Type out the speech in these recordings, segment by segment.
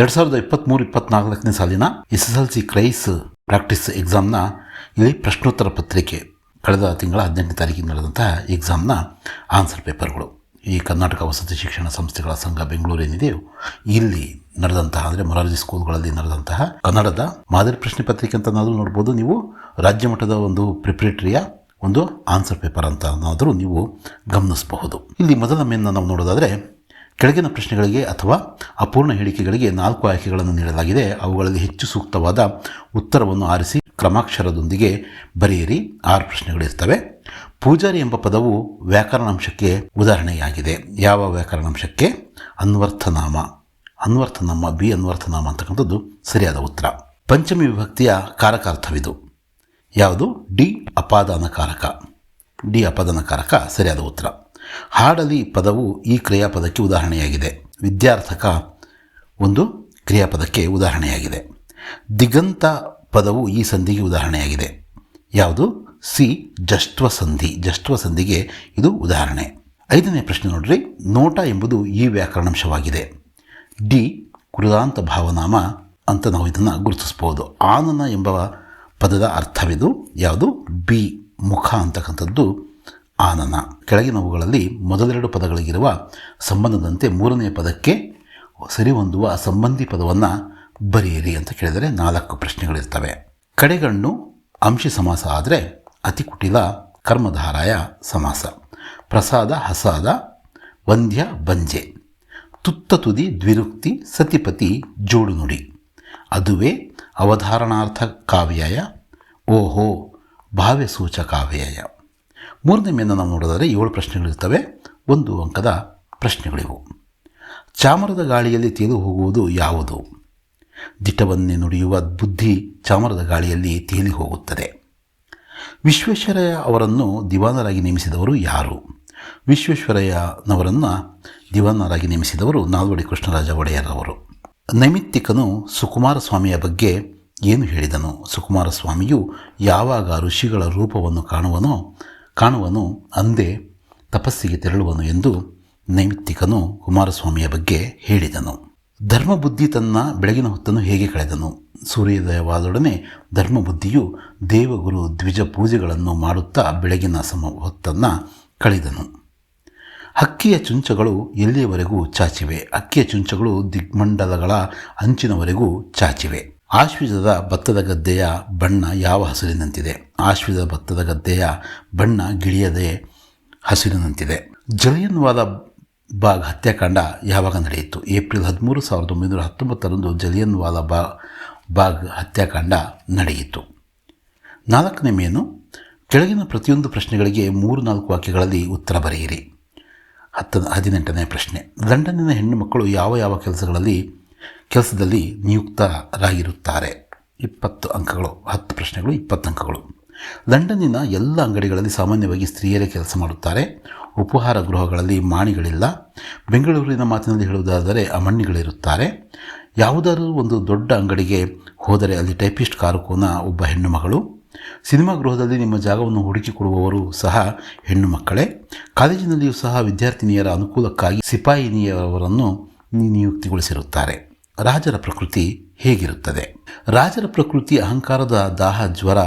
ಎರಡು ಸಾವಿರದ ಇಪ್ಪತ್ತ್ಮೂರು ಇಪ್ಪತ್ನಾಲ್ಕನೇ ಸಾಲಿನ ಎಸ್ ಎಸ್ ಎಲ್ ಸಿ ಕ್ರೈಸ್ ಪ್ರಾಕ್ಟೀಸ್ ಎಕ್ಸಾಮ್ನ ಇಲ್ಲಿ ಪ್ರಶ್ನೋತ್ತರ ಪತ್ರಿಕೆ ಕಳೆದ ತಿಂಗಳ ಹದಿನೆಂಟನೇ ತಾರೀಕಿಗೆ ನಡೆದಂತಹ ಎಕ್ಸಾಮ್ನ ಆನ್ಸರ್ ಪೇಪರ್ಗಳು. ಈ ಕರ್ನಾಟಕ ವಸತಿ ಶಿಕ್ಷಣ ಸಂಸ್ಥೆಗಳ ಸಂಘ ಬೆಂಗಳೂರೇನಿದೆಯೋ ಇಲ್ಲಿ ನಡೆದಂತಹ, ಅಂದರೆ ಮೊರಾರ್ಜಿ ಸ್ಕೂಲ್ಗಳಲ್ಲಿ ನಡೆದಂತಹ ಕನ್ನಡದ ಮಾದರಿ ಪ್ರಶ್ನೆ ಪತ್ರಿಕೆ ಅಂತನಾದರೂ ನೋಡ್ಬೋದು ನೀವು. ರಾಜ್ಯ ಮಟ್ಟದ ಒಂದು ಪ್ರಿಪ್ರೇಟರಿಯ ಒಂದು ಆನ್ಸರ್ ಪೇಪರ್ ಅಂತ ನೀವು ಗಮನಿಸಬಹುದು. ಇಲ್ಲಿ ಮೊದಲ ಮೇನ್ನ ನಾವು ನೋಡೋದಾದರೆ ಕೆಳಗಿನ ಪ್ರಶ್ನೆಗಳಿಗೆ ಅಥವಾ ಅಪೂರ್ಣ ಹೇಳಿಕೆಗಳಿಗೆ ನಾಲ್ಕು ಆಯ್ಕೆಗಳನ್ನು ನೀಡಲಾಗಿದೆ. ಅವುಗಳಲ್ಲಿ ಹೆಚ್ಚು ಸೂಕ್ತವಾದ ಉತ್ತರವನ್ನು ಆರಿಸಿ ಕ್ರಮಾಕ್ಷರದೊಂದಿಗೆ ಬರೆಯಿರಿ. ಆರು ಪ್ರಶ್ನೆಗಳಿರ್ತವೆ ಪೂಜಾರಿ ಎಂಬ ಪದವು ವ್ಯಾಕರಣಾಂಶಕ್ಕೆ ಉದಾಹರಣೆಯಾಗಿದೆ. ಯಾವ ವ್ಯಾಕರಣಾಂಶಕ್ಕೆ? ಅನ್ವರ್ಥನಾಮ. ಅನ್ವರ್ಥನಾಮ ಬಿ ಅನ್ವರ್ಥನಾಮ ಅಂತಕ್ಕಂಥದ್ದು ಸರಿಯಾದ ಉತ್ತರ. ಪಂಚಮಿ ವಿಭಕ್ತಿಯ ಕಾರಕಾರ್ಥವಿದು. ಯಾವುದು? ಡಿ ಅಪಾದಾನಕಾರಕ. ಡಿ ಅಪಾದಾನಕಾರಕ ಸರಿಯಾದ ಉತ್ತರ. ಹಾಡಲಿ ಪದವು ಈ ಕ್ರಿಯಾಪದಕ್ಕೆ ಉದಾಹರಣೆಯಾಗಿದೆ. ವಿದ್ಯಾರ್ಥಕ ಒಂದು ಕ್ರಿಯಾಪದಕ್ಕೆ ಉದಾಹರಣೆಯಾಗಿದೆ. ದಿಗಂತ ಪದವು ಈ ಸಂಧಿಗೆ ಉದಾಹರಣೆಯಾಗಿದೆ. ಯಾವುದು? ಸಿ ಜಷ್ಟ್ವ ಸಂಧಿ ಜಷ್ಟ್ವ ಸಂಧಿಗೆ ಇದು ಉದಾಹರಣೆ. ಐದನೇ ಪ್ರಶ್ನೆ ನೋಡ್ರಿ. ನೋಟ ಎಂಬುದು ಈ ವ್ಯಾಕರಣಾಂಶವಾಗಿದೆ. ಡಿ ಕೃದಾಂತ ಭಾವನಾಮ ಅಂತ ನಾವು ಇದನ್ನು ಗುರುತಿಸ್ಬೋದು. ಆನನ ಎಂಬ ಪದದ ಅರ್ಥವಿದು. ಯಾವುದು? ಬಿ, ಮುಖ ಅಂತಕ್ಕಂಥದ್ದು ಆನನ. ಕೆಳಗಿನವುಗಳಲ್ಲಿ ಮೊದಲೆರಡು ಪದಗಳಿಗಿರುವ ಸಂಬಂಧದಂತೆ ಮೂರನೇ ಪದಕ್ಕೆ ಸರಿಹೊಂದುವ ಸಂಬಂಧಿ ಪದವನ್ನು ಬರೆಯಿರಿ ಅಂತ ಕೇಳಿದರೆ ನಾಲ್ಕು ಪ್ರಶ್ನೆಗಳಿರ್ತವೆ. ಕಡೆಗಣ್ಣು ಅಂಶಿ ಸಮಾಸ ಆದರೆ ಅತಿ ಕುಟಿಲ ಕರ್ಮಧಾರಾಯ ಸಮಾಸ. ಪ್ರಸಾದ ಹಸಾದ ವಂದ್ಯ ಬಂಜೆ. ತುತ್ತ ತುದಿ ದ್ವಿರುಕ್ತಿ ಸತಿಪತಿ ಜೋಡು ನುಡಿ. ಅದುವೇ ಅವಧಾರಣಾರ್ಥ ಕಾವ್ಯಯ. ಓಹೋ ಭಾವ್ಯ ಸೂಚಕಾವ್ಯಯ ಮೂರನೇ ಮೇನ ನಾವು ನೋಡಿದರೆ ಏಳು ಪ್ರಶ್ನೆಗಳಿರ್ತವೆ ಒಂದು ಅಂಕದ ಪ್ರಶ್ನೆಗಳಿವು. ಚಾಮರದ ಗಾಳಿಯಲ್ಲಿ ತೇಲು ಹೋಗುವುದು ಯಾವುದು? ದಿಟ್ಟವನ್ನೇ ನುಡಿಯುವ ಬುದ್ಧಿ ಚಾಮರದ ಗಾಳಿಯಲ್ಲಿ ತೇಲಿ ಹೋಗುತ್ತದೆ. ವಿಶ್ವೇಶ್ವರಯ್ಯ ಅವರನ್ನು ದಿವಾನರಾಗಿ ನೇಮಿಸಿದವರು ಯಾರು? ವಿಶ್ವೇಶ್ವರಯ್ಯನವರನ್ನು ದಿವಾನರಾಗಿ ನೇಮಿಸಿದವರು ನಾಲ್ವಡಿ ಕೃಷ್ಣರಾಜ ಒಡೆಯರವರು. ನೈಮಿತ್ತಿಕನು ಸುಕುಮಾರ ಸ್ವಾಮಿಯ ಬಗ್ಗೆ ಏನು ಹೇಳಿದನು? ಸುಕುಮಾರ ಸ್ವಾಮಿಯು ಯಾವಾಗ ಋಷಿಗಳ ರೂಪವನ್ನು ಕಾಣುವನೋ ಕಾಣುವನು ಅಂದೇ ತಪಸ್ಸಿಗೆ ತೆರಳುವನು ಎಂದು ನೈಮಿತ್ತಿಕನು ಕುಮಾರಸ್ವಾಮಿಯ ಬಗ್ಗೆ ಹೇಳಿದನು. ಧರ್ಮಬುದ್ಧಿ ತನ್ನ ಬೆಳಗಿನ ಹೊತ್ತನ್ನು ಹೇಗೆ ಕಳೆದನು? ಸೂರ್ಯೋದಯವಾದೊಡನೆ ಧರ್ಮಬುದ್ಧಿಯು ದೇವಗುರು ದ್ವಿಜ ಪೂಜೆಗಳನ್ನು ಮಾಡುತ್ತಾ ಬೆಳಗಿನ ಸಮ ಹೊತ್ತನ್ನು ಕಳೆದನು. ಹಕ್ಕಿಯ ಚುಂಚಗಳು ಎಲ್ಲಿಯವರೆಗೂ ಚಾಚಿವೆ? ಹಕ್ಕಿಯ ಚುಂಚಗಳು ದಿಗ್ಮಂಡಲಗಳ ಅಂಚಿನವರೆಗೂ ಚಾಚಿವೆ. ಆಶ್ವಿಜದ ಭತ್ತದ ಗದ್ದೆಯ ಬಣ್ಣ ಯಾವ ಹಸಿರಿನಂತಿದೆ? ಆಶ್ವಿಜದ ಭತ್ತದ ಗದ್ದೆಯ ಬಣ್ಣ ಗಿಳಿಯದೆ ಹಸಿರಿನಂತಿದೆ. ಜಲಿಯನ್ವಾದ ಬಾಗ್ ಹತ್ಯಾಕಾಂಡ ಯಾವಾಗ ನಡೆಯಿತು? ಏಪ್ರಿಲ್ ಹದಿಮೂರು, ಸಾವಿರದ ಒಂಬೈನೂರ ಹತ್ತೊಂಬತ್ತರಂದು ಜಲಿಯನ್ ವಾಲ ಬಾ, ಬಾಗ್ ಹತ್ಯಾಕಾಂಡ ನಡೆಯಿತು. ನಾಲ್ಕನೇ ಮೇನು, ಕೆಳಗಿನ ಪ್ರತಿಯೊಂದು ಪ್ರಶ್ನೆಗಳಿಗೆ ಮೂರು, ನಾಲ್ಕು ವಾಕ್ಯಗಳಲ್ಲಿ ಉತ್ತರ ಬರೆಯಿರಿ. ಹತ್ತ ಹದಿನೆಂಟನೇ ಪ್ರಶ್ನೆ. ಲಂಡನ್ನಿನ ಹೆಣ್ಣು ಮಕ್ಕಳು ಯಾವ ಯಾವ ಕೆಲಸಗಳಲ್ಲಿ ಕೆಲಸದಲ್ಲಿ ನಿಯುಕ್ತರಾಗಿರುತ್ತಾರೆ. ಇಪ್ಪತ್ತು ಅಂಕಗಳು, ಹತ್ತು ಪ್ರಶ್ನೆಗಳು, ಇಪ್ಪತ್ತು ಅಂಕಗಳು. ಲಂಡನ್ನಿನ ಎಲ್ಲ ಅಂಗಡಿಗಳಲ್ಲಿ ಸಾಮಾನ್ಯವಾಗಿ ಸ್ತ್ರೀಯರೇ ಕೆಲಸ ಮಾಡುತ್ತಾರೆ. ಉಪಹಾರ ಗೃಹಗಳಲ್ಲಿ ಮಾಣಿಗಳಿಲ್ಲ. ಬೆಂಗಳೂರಿನ ಮಾತಿನಲ್ಲಿ ಹೇಳುವುದಾದರೆ ಅಮಣ್ಣಿಗಳಿರುತ್ತಾರೆ ಯಾವುದಾದರೂ ಒಂದು ದೊಡ್ಡ ಅಂಗಡಿಗೆ ಹೋದರೆ ಅಲ್ಲಿ ಟೈಪಿಸ್ಟ್ ಕಾರುಕೋನ ಒಬ್ಬ ಹೆಣ್ಣು ಮಗಳು. ಸಿನಿಮಾ ಗೃಹದಲ್ಲಿ ನಿಮ್ಮ ಜಾಗವನ್ನು ಹುಡುಕಿಕೊಡುವವರು ಸಹ ಹೆಣ್ಣು ಮಕ್ಕಳೇ. ಕಾಲೇಜಿನಲ್ಲಿಯೂ ಸಹ ವಿದ್ಯಾರ್ಥಿನಿಯರ ಅನುಕೂಲಕ್ಕಾಗಿ ಸಿಪಾಯಿನಿಯವರನ್ನು ನಿಯುಕ್ತಿಗೊಳಿಸಿರುತ್ತಾರೆ. ರಾಜರ ಪ್ರಕೃತಿ ಹೇಗಿರುತ್ತದೆ? ರಾಜರ ಪ್ರಕೃತಿ ಅಹಂಕಾರದ ದಾಹ ಜ್ವರ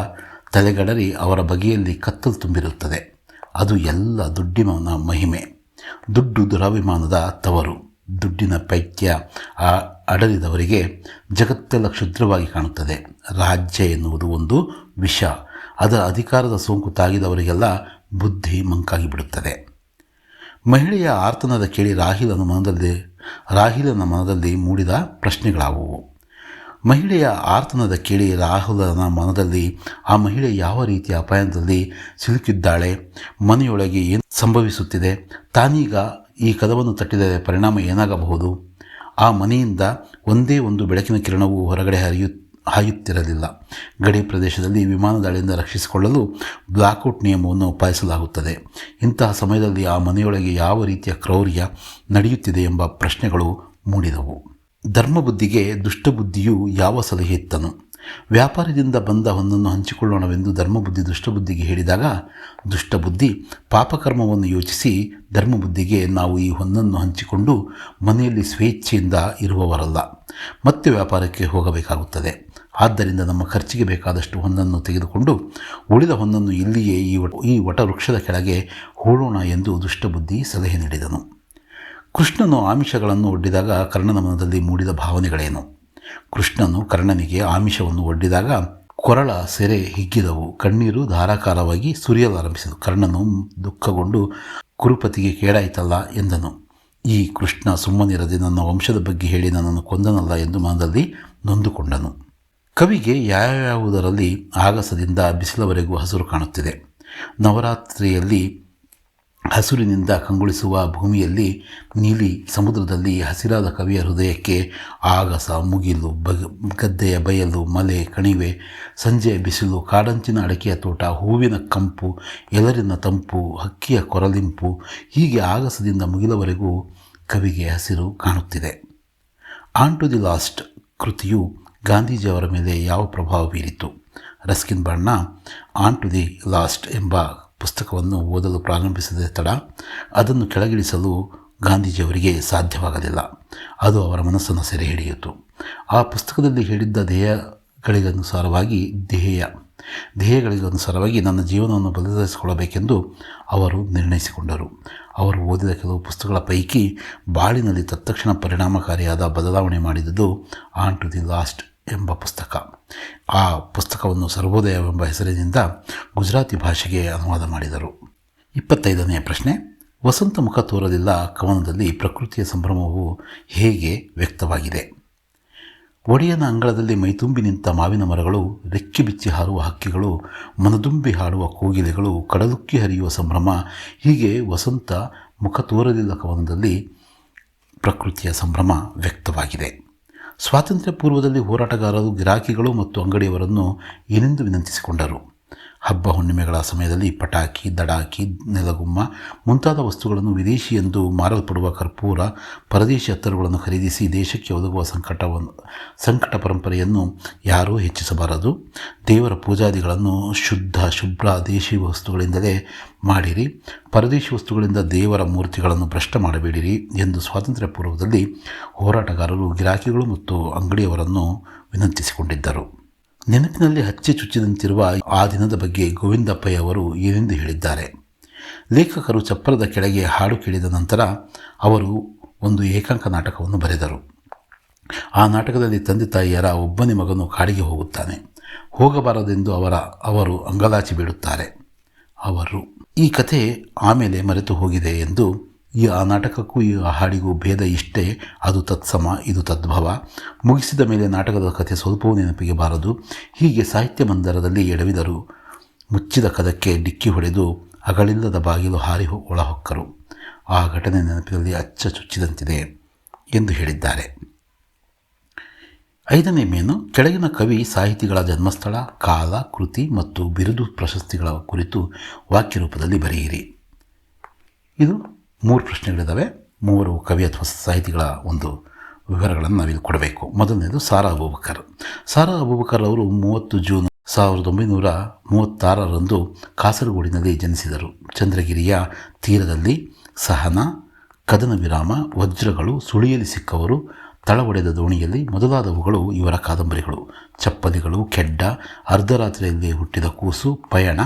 ತಲೆಗಡರಿ ಅವರ ಬಗೆಯಲ್ಲಿ ಕತ್ತಲು ತುಂಬಿರುತ್ತದೆ. ಅದು ಎಲ್ಲ ದುಡ್ಡಿನ ಮಹಿಮೆ. ದುಡ್ಡು ದುರಾಭಿಮಾನದ ತವರು. ದುಡ್ಡಿನ ಪೈಕ್ಯ ಆ ಅಡಲಿದವರಿಗೆ ಜಗತ್ತೆಲ್ಲ ಕ್ಷುದ್ರವಾಗಿ ಕಾಣುತ್ತದೆ. ರಾಜ್ಯ ಎನ್ನುವುದು ಒಂದು ವಿಷ. ಅದರ ಅಧಿಕಾರದ ಸೋಂಕು ತಾಗಿದವರಿಗೆಲ್ಲ ಬುದ್ಧಿ ಮಂಕಾಗಿ ಬಿಡುತ್ತದೆ ಮಹಿಳೆಯ ಆರ್ತನದ ಕೇಳಿ ರಾಹಿಲನು ಮನದಲ್ಲಿ ರಾಹಿಲನ ಮನದಲ್ಲಿ ಮೂಡಿದ ಪ್ರಶ್ನೆಗಳಾವುವು. ಮಹಿಳೆಯ ಆರ್ತನದ ಕೇಳಿ ರಾಹುಲನ ಮನದಲ್ಲಿ ಆ ಮಹಿಳೆ ಯಾವ ರೀತಿಯ ಅಪಾಯದಲ್ಲಿ ಸಿಲುಕಿದ್ದಾಳೆ, ಮನೆಯೊಳಗೆ ಏನು ಸಂಭವಿಸುತ್ತಿದೆ, ತಾನೀಗ ಈ ಕದವನ್ನು ತಟ್ಟಿದರೆ ಪರಿಣಾಮ ಏನಾಗಬಹುದು? ಆ ಮನೆಯಿಂದ ಒಂದೇ ಒಂದು ಬೆಳಕಿನ ಕಿರಣವು ಹೊರಗಡೆ ಹರಿಯು ಹಾಯುತ್ತಿರಲಿಲ್ಲ. ಗಡಿ ಪ್ರದೇಶದಲ್ಲಿ ವಿಮಾನ ದಾಳಿಯಿಂದ ರಕ್ಷಿಸಿಕೊಳ್ಳಲು ಬ್ಲಾಕ್ಔಟ್ ನಿಯಮವನ್ನು ಪಾಲಿಸಲಾಗುತ್ತದೆ. ಇಂತಹ ಸಮಯದಲ್ಲಿ ಆ ಮನೆಯೊಳಗೆ ಯಾವ ರೀತಿಯ ಕ್ರೌರ್ಯ ನಡೆಯುತ್ತಿದೆ ಎಂಬ ಪ್ರಶ್ನೆಗಳು ಮೂಡಿದವು. ಧರ್ಮಬುದ್ಧಿಗೆ ದುಷ್ಟಬುದ್ಧಿಯು ಯಾವ ಸಲಹೆ ಇತ್ತನು? ವ್ಯಾಪಾರದಿಂದ ಬಂದ ಹೊನ್ನನ್ನು ಹಂಚಿಕೊಳ್ಳೋಣವೆಂದು ಧರ್ಮಬುದ್ಧಿ ದುಷ್ಟಬುದ್ಧಿಗೆ ಹೇಳಿದಾಗ, ದುಷ್ಟಬುದ್ಧಿ ಪಾಪಕರ್ಮವನ್ನು ಯೋಚಿಸಿ ಧರ್ಮಬುದ್ಧಿಗೆ ನಾವು ಈ ಹೊನ್ನನ್ನು ಹಂಚಿಕೊಂಡು ಮನೆಯಲ್ಲಿ ಸ್ವೇಚ್ಛೆಯಿಂದ ಇರುವವರಲ್ಲ. ಮತ್ತೆ ವ್ಯಾಪಾರಕ್ಕೆ ಹೋಗಬೇಕಾಗುತ್ತದೆ. ಆದ್ದರಿಂದ ನಮ್ಮ ಖರ್ಚಿಗೆ ಬೇಕಾದಷ್ಟು ಹೊನ್ನನ್ನು ತೆಗೆದುಕೊಂಡು ಉಳಿದ ಹೊನ್ನನ್ನು ಇಲ್ಲಿಯೇ ಈ ಈ ವಟವೃಕ್ಷದ ಕೆಳಗೆ ಹೂಳೋಣ ಎಂದು ದುಷ್ಟಬುದ್ಧಿ ಸಲಹೆ ನೀಡಿದನು. ಕೃಷ್ಣನು ಆಮಿಷಗಳನ್ನು ಒಡ್ಡಿದಾಗ ಕರ್ಣನ ಮನದಲ್ಲಿ ಮೂಡಿದ ಭಾವನೆಗಳೇನು? ಕೃಷ್ಣನು ಕರ್ಣನಿಗೆ ಆಮಿಷವನ್ನು ಒಡ್ಡಿದಾಗ ಕೊರಳ ಸೆರೆ ಹಿಗ್ಗಿದವು. ಕಣ್ಣೀರು ಧಾರಾಕಾರವಾಗಿ ಸುರಿಯಲಾರಂಭಿಸಿದವು ಕರ್ಣನು ದುಃಖಗೊಂಡು ಕುರುಪತಿಗೆ ಕೇಡಾಯಿತಲ್ಲ ಎಂದನು. ಈ ಕೃಷ್ಣ ಸುಮ್ಮನಿರದೆ ನನ್ನ ವಂಶದ ಬಗ್ಗೆ ಹೇಳಿ ನನ್ನನ್ನು ಕೊಂದನಲ್ಲ ಎಂದು ಮನದಲ್ಲಿ ನೊಂದುಕೊಂಡನು. ಕವಿಗೆ ಯಾವ್ಯಾವುದರಲ್ಲಿ ಆಗಸದಿಂದ ಬಿಸಿಲವರೆಗೂ ಹಸಿರು ಕಾಣುತ್ತಿದೆ. ನವರಾತ್ರಿಯಲ್ಲಿ ಹಸಿರಿನಿಂದ ಕಂಗೊಳಿಸುವ ಭೂಮಿಯಲ್ಲಿ ನೀಲಿ ಸಮುದ್ರದಲ್ಲಿ ಹಸಿರಾದ ಕವಿಯ ಹೃದಯಕ್ಕೆ ಆಗಸ, ಮುಗಿಲು ಗದ್ದೆಯ ಬಯಲು, ಮಲೆ, ಕಣಿವೆ ಸಂಜೆಯ ಬಿಸಿಲು, ಕಾಡಂಚಿನ ಅಡಕೆಯ ತೋಟ, ಹೂವಿನ ಕಂಪು, ಎಲರಿನ ತಂಪು, ಹಕ್ಕಿಯ ಕೊರಲಿಂಪು, ಹೀಗೆ ಆಗಸದಿಂದ ಮುಗಿಲವರೆಗೂ ಕವಿಗೆ ಹಸಿರು ಕಾಣುತ್ತಿದೆ. ಆನ್ ಟು ದಿ ಲಾಸ್ಟ್ ಕೃತಿಯು ಗಾಂಧೀಜಿಯವರ ಮೇಲೆ ಯಾವ ಪ್ರಭಾವ ಬೀರಿತು ರಸ್ಕಿನ್ ಬಣ್ಣ ಆನ್ ಟು ದಿ ಲಾಸ್ಟ್ ಎಂಬ ಪುಸ್ತಕವನ್ನು ಓದಲು ಪ್ರಾರಂಭಿಸಿದ ತಡ ಅದನ್ನು ಕೆಳಗಿಳಿಸಲು ಗಾಂಧೀಜಿಯವರಿಗೆ ಸಾಧ್ಯವಾಗಲಿಲ್ಲ. ಅದು ಅವರ ಮನಸ್ಸನ್ನು ಸೆರೆ ಹಿಡಿಯಿತು. ಆ ಪುಸ್ತಕದಲ್ಲಿ ಹೇಳಿದ್ದ ಧ್ಯೇಯಗಳಿಗನುಸಾರವಾಗಿ ಧ್ಯೇಯ ಧ್ಯೇಯಗಳಿಗನುಸಾರವಾಗಿ ನನ್ನ ಜೀವನವನ್ನು ಬದಲಾಯಿಸಿಕೊಳ್ಳಬೇಕೆಂದು ಅವರು ನಿರ್ಣಯಿಸಿಕೊಂಡರು. ಅವರು ಓದಿದ ಕೆಲವು ಪುಸ್ತಕಗಳ ಪೈಕಿ ಬಾಳಿನಲ್ಲಿ ತತ್ಕ್ಷಣ ಪರಿಣಾಮಕಾರಿಯಾದ ಬದಲಾವಣೆ ಮಾಡಿದುದು ಆನ್ ಟು ದಿ ಲಾಸ್ಟ್ ಎಂಬ ಪುಸ್ತಕ. ಆ ಪುಸ್ತಕವನ್ನು ಸರ್ವೋದಯವೆಂಬ ಹೆಸರಿನಿಂದ ಗುಜರಾತಿ ಭಾಷೆಗೆ ಅನುವಾದ ಮಾಡಿದರು. ಇಪ್ಪತ್ತೈದನೆಯ ಪ್ರಶ್ನೆ. ವಸಂತ ಮುಖ ತೋರಲಿಲ್ಲ ಕವನದಲ್ಲಿ ಪ್ರಕೃತಿಯ ಸಂಭ್ರಮವು ಹೇಗೆ ವ್ಯಕ್ತವಾಗಿದೆ? ಒಡೆಯನ ಅಂಗಳದಲ್ಲಿ ಮೈತುಂಬಿ ನಿಂತ ಮಾವಿನ ಮರಗಳು, ರೆಕ್ಕಿ ಬಿಚ್ಚಿ ಹಾರುವ ಹಕ್ಕಿಗಳು, ಮನದುಂಬಿ ಹಾಡುವ ಕೋಗಿಲೆಗಳು, ಕಡಲುಕ್ಕಿ ಹರಿಯುವ ಸಂಭ್ರಮ, ಹೀಗೆ ವಸಂತ ಮುಖ ತೋರಲಿಲ್ಲ ಕವನದಲ್ಲಿ ಪ್ರಕೃತಿಯ ಸಂಭ್ರಮ ವ್ಯಕ್ತವಾಗಿದೆ. ಸ್ವಾತಂತ್ರ್ಯ ಪೂರ್ವದಲ್ಲಿ ಹೋರಾಟಗಾರರು ಗಿರಾಕಿಗಳು ಮತ್ತು ಅಂಗಡಿಯವರನ್ನು ಏನೆಂದು ವಿನಂತಿಸಿಕೊಂಡರು. ಹಬ್ಬ ಹುಣ್ಣಿಮೆಗಳ ಸಮಯದಲ್ಲಿ ಪಟಾಕಿ, ದಡಾಕಿ, ನೆಲಗುಮ್ಮ ಮುಂತಾದ ವಸ್ತುಗಳನ್ನು ವಿದೇಶಿ ಎಂದು ಮಾರಲ್ಪಡುವ ಕರ್ಪೂರ, ಪರದೇಶಿ ಹತ್ತರುಗಳನ್ನು ಖರೀದಿಸಿ ದೇಶಕ್ಕೆ ಒದಗುವ ಸಂಕಟವನ್ನು ಸಂಕಟ ಪರಂಪರೆಯನ್ನು ಯಾರೂ ಹೆಚ್ಚಿಸಬಾರದು. ದೇವರ ಪೂಜಾದಿಗಳನ್ನು ಶುದ್ಧ, ಶುಭ್ರ ದೇಶಿ ವಸ್ತುಗಳಿಂದಲೇ ಮಾಡಿರಿ. ಪರದೇಶಿ ವಸ್ತುಗಳಿಂದ ದೇವರ ಮೂರ್ತಿಗಳನ್ನು ಭ್ರಷ್ಟ ಮಾಡಬೇಡಿರಿ ಎಂದು ಸ್ವಾತಂತ್ರ್ಯ ಪೂರ್ವದಲ್ಲಿ ಹೋರಾಟಗಾರರು ಗಿರಾಕಿಗಳು ಮತ್ತು ಅಂಗಡಿಯವರನ್ನು ವಿನಂತಿಸಿಕೊಂಡಿದ್ದರು. ನೆನಪಿನಲ್ಲಿ ಹಚ್ಚೆ ಚುಚ್ಚಿದಂತಿರುವ ಆ ದಿನದ ಬಗ್ಗೆ ಗೋವಿಂದಪ್ಪಯ್ಯವರು ಏನೆಂದು ಹೇಳಿದ್ದಾರೆ. ಲೇಖಕರು ಚಪ್ಪರದ ಕೆಳಗೆ ಹಾಡು ಕೇಳಿದ ನಂತರ ಅವರು ಒಂದು ಏಕಾಂಕ ನಾಟಕವನ್ನು ಬರೆದರು. ಆ ನಾಟಕದಲ್ಲಿ ತಂದೆ ತಾಯಿಯರ ಒಬ್ಬನೇ ಮಗನು ಕಾಡಿಗೆ ಹೋಗುತ್ತಾನೆ. ಹೋಗಬಾರದೆಂದು ಅವರ, ಅವರು ಅಂಗಲಾಚಿ ಬೀಳುತ್ತಾರೆ. ಅವರು, ಈ ಕಥೆ ಆಮೇಲೆ ಮರೆತು ಹೋಗಿದೆ ಎಂದು ಈ ಆ ನಾಟಕಕ್ಕೂ ಈ ಹಾಡಿಗೂ ಭೇದ ಇಷ್ಟೇ. ಅದು ತತ್ಸಮ, ಇದು ತದ್ಭವ. ಮುಗಿಸಿದ ಮೇಲೆ ನಾಟಕದ ಕಥೆ ಸ್ವಲ್ಪವೂ ನೆನಪಿಗೆ ಬಾರದು. ಹೀಗೆ ಸಾಹಿತ್ಯ ಮಂದಿರದಲ್ಲಿ ಎಡವಿದರು. ಮುಚ್ಚಿದ ಕದಕ್ಕೆ ಡಿಕ್ಕಿ ಹೊಡೆದು ಅಗಳಿಲ್ಲದ ಬಾಗಿಲು ಹಾರಿ ಒಳಹೊಕ್ಕರು. ಆ ಘಟನೆ ನೆನಪಿನಲ್ಲಿ ಅಚ್ಚ ಚುಚ್ಚಿದಂತಿದೆ ಎಂದು ಹೇಳಿದ್ದಾರೆ. ಐದನೇ ಮೇನು, ಕೆಳಗಿನ ಕವಿ, ಸಾಹಿತಿಗಳ ಜನ್ಮಸ್ಥಳ, ಕಾಲ, ಕೃತಿ ಮತ್ತು ಬಿರುದು ಪ್ರಶಸ್ತಿಗಳ ಕುರಿತು ವಾಕ್ಯ ರೂಪದಲ್ಲಿ ಬರೆಯಿರಿ. ಇದು ಮೂರು ಪ್ರಶ್ನೆಗಳಿದ್ದಾವೆ ಮೂವರು ಕವಿ ಅಥವಾ ಸಾಹಿತಿಗಳ ಒಂದು ವಿವರಗಳನ್ನು ನಾವಿಲ್ಲಿ ಕೊಡಬೇಕು. ಮೊದಲನೇದು ಸಾರಾ ಅಬೂಬಕರ್. ಸಾರಾ ಅಬೂಬಕರ್ ಅವರು ಮೂವತ್ತು ಜೂನ್ ಸಾವಿರದ ಒಂಬೈನೂರ ಮೂವತ್ತಾರರಂದು ಕಾಸರಗೋಡಿನಲ್ಲಿ ಜನಿಸಿದರು. ಚಂದ್ರಗಿರಿಯ ತೀರದಲ್ಲಿ ಸಹನ ಕದನ ವಿರಾಮ ವಜ್ರಗಳು ಸುಳಿಯಲ್ಲಿ ಸಿಕ್ಕವರು ತಳ ಒಡೆದ ದೋಣಿಯಲ್ಲಿ ಮೊದಲಾದವುಗಳು ಇವರ ಕಾದಂಬರಿಗಳು. ಚಪ್ಪಲಿಗಳು, ಕೆಡ್ಡ, ಅರ್ಧರಾತ್ರಿಯಲ್ಲಿ ಹುಟ್ಟಿದ ಕೂಸು, ಪಯಣ,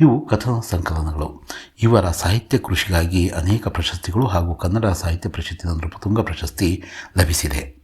ಇವು ಕಥನ ಸಂಕಲನಗಳು. ಇವರ ಸಾಹಿತ್ಯ ಕೃಷಿಗಾಗಿ ಅನೇಕ ಪ್ರಶಸ್ತಿಗಳು ಹಾಗೂ ಕನ್ನಡ ಸಾಹಿತ್ಯ ಪ್ರಶಸ್ತಿ ನೃಪತುಂಗ ಪ್ರಶಸ್ತಿ ಲಭಿಸಿದೆ.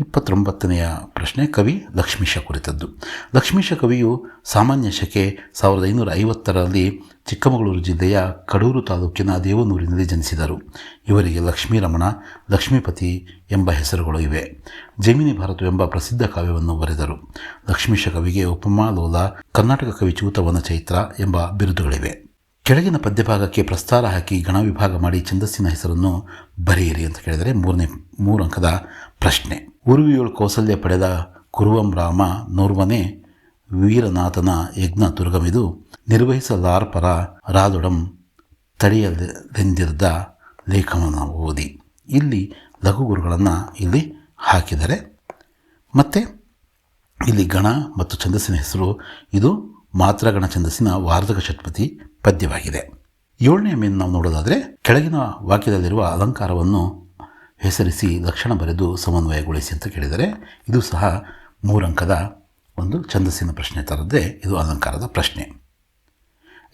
ಇಪ್ಪತ್ತೊಂಬತ್ತನೆಯ ಪ್ರಶ್ನೆ, ಕವಿ ಲಕ್ಷ್ಮೀಶ ಕುರಿತದ್ದು. ಲಕ್ಷ್ಮೀಶ ಕವಿಯು ಸಾಮಾನ್ಯ ಶಕೆ ಸಾವಿರದ ಐನೂರ ಐವತ್ತರಲ್ಲಿ ಚಿಕ್ಕಮಗಳೂರು ಜಿಲ್ಲೆಯ ಕಡೂರು ತಾಲೂಕಿನ ದೇವನೂರಿನಲ್ಲಿ ಜನಿಸಿದರು. ಇವರಿಗೆ ಲಕ್ಷ್ಮೀರಮಣ, ಲಕ್ಷ್ಮೀಪತಿ ಎಂಬ ಹೆಸರುಗಳು ಇವೆ. ಜಮಿನಿ ಎಂಬ ಪ್ರಸಿದ್ಧ ಕಾವ್ಯವನ್ನು ಬರೆದರು. ಲಕ್ಷ್ಮೀಶ ಕವಿಗೆ ಉಪಮಾ ಲೋಲ, ಕರ್ನಾಟಕ ಕವಿ ಚೂತವನ ಚೈತ್ರ ಎಂಬ ಬಿರುದುಗಳಿವೆ. ಕೆಳಗಿನ ಪದ್ಯಭಾಗಕ್ಕೆ ಪ್ರಸ್ತಾರ ಹಾಕಿ ಗಣ ವಿಭಾಗ ಮಾಡಿ ಛಂದಸ್ಸಿನ ಹೆಸರನ್ನು ಬರೆಯಿರಿ ಅಂತ ಕೇಳಿದರೆ ಮೂರನೇ ಮೂರು ಅಂಕದ ಪ್ರಶ್ನೆ. ಉರುವಿಯೊಳು ಕೌಸಲ್ಯ ಪಡೆದ ಕುರುವಂ ರಾಮ ನೋರ್ವನೇ ವೀರನಾಥನ ಯಜ್ಞ ದುರ್ಗಮಿದು ನಿರ್ವಹಿಸಲಾರ್ಪರ ರಾದೊಡಂ ತಡೆಯಲೆಂದಿರದ ಲೇಖನವನ್ನು ಓದಿ. ಇಲ್ಲಿ ಲಘುಗುರುಗಳನ್ನು ಇಲ್ಲಿ ಹಾಕಿದರೆ. ಮತ್ತು ಇಲ್ಲಿ ಗಣ ಮತ್ತು ಛಂದಸ್ಸಿನ ಹೆಸರು, ಇದು ಮಾತ್ರಗಣ ಛಂದಸ್ಸಿನ ವಾರ್ಧಕ ಷಟ್ಪತಿ ಪದ್ಯವಾಗಿದೆ. ಏಳನೇ ಮೇಲೆ ನಾವು ನೋಡೋದಾದರೆ ಕೆಳಗಿನ ವಾಕ್ಯದಲ್ಲಿರುವ ಅಲಂಕಾರವನ್ನು ಹೆಸರಿಸಿ ಲಕ್ಷಣ ಬರೆದು ಸಮನ್ವಯಗೊಳಿಸಿ ಅಂತ ಕೇಳಿದರೆ ಇದು ಸಹ ಮೂರಂಕದ ಒಂದು ಛಂದಸ್ಸಿನ ಪ್ರಶ್ನೆ ಥರದ್ದೇ ಇದು ಅಲಂಕಾರದ ಪ್ರಶ್ನೆ.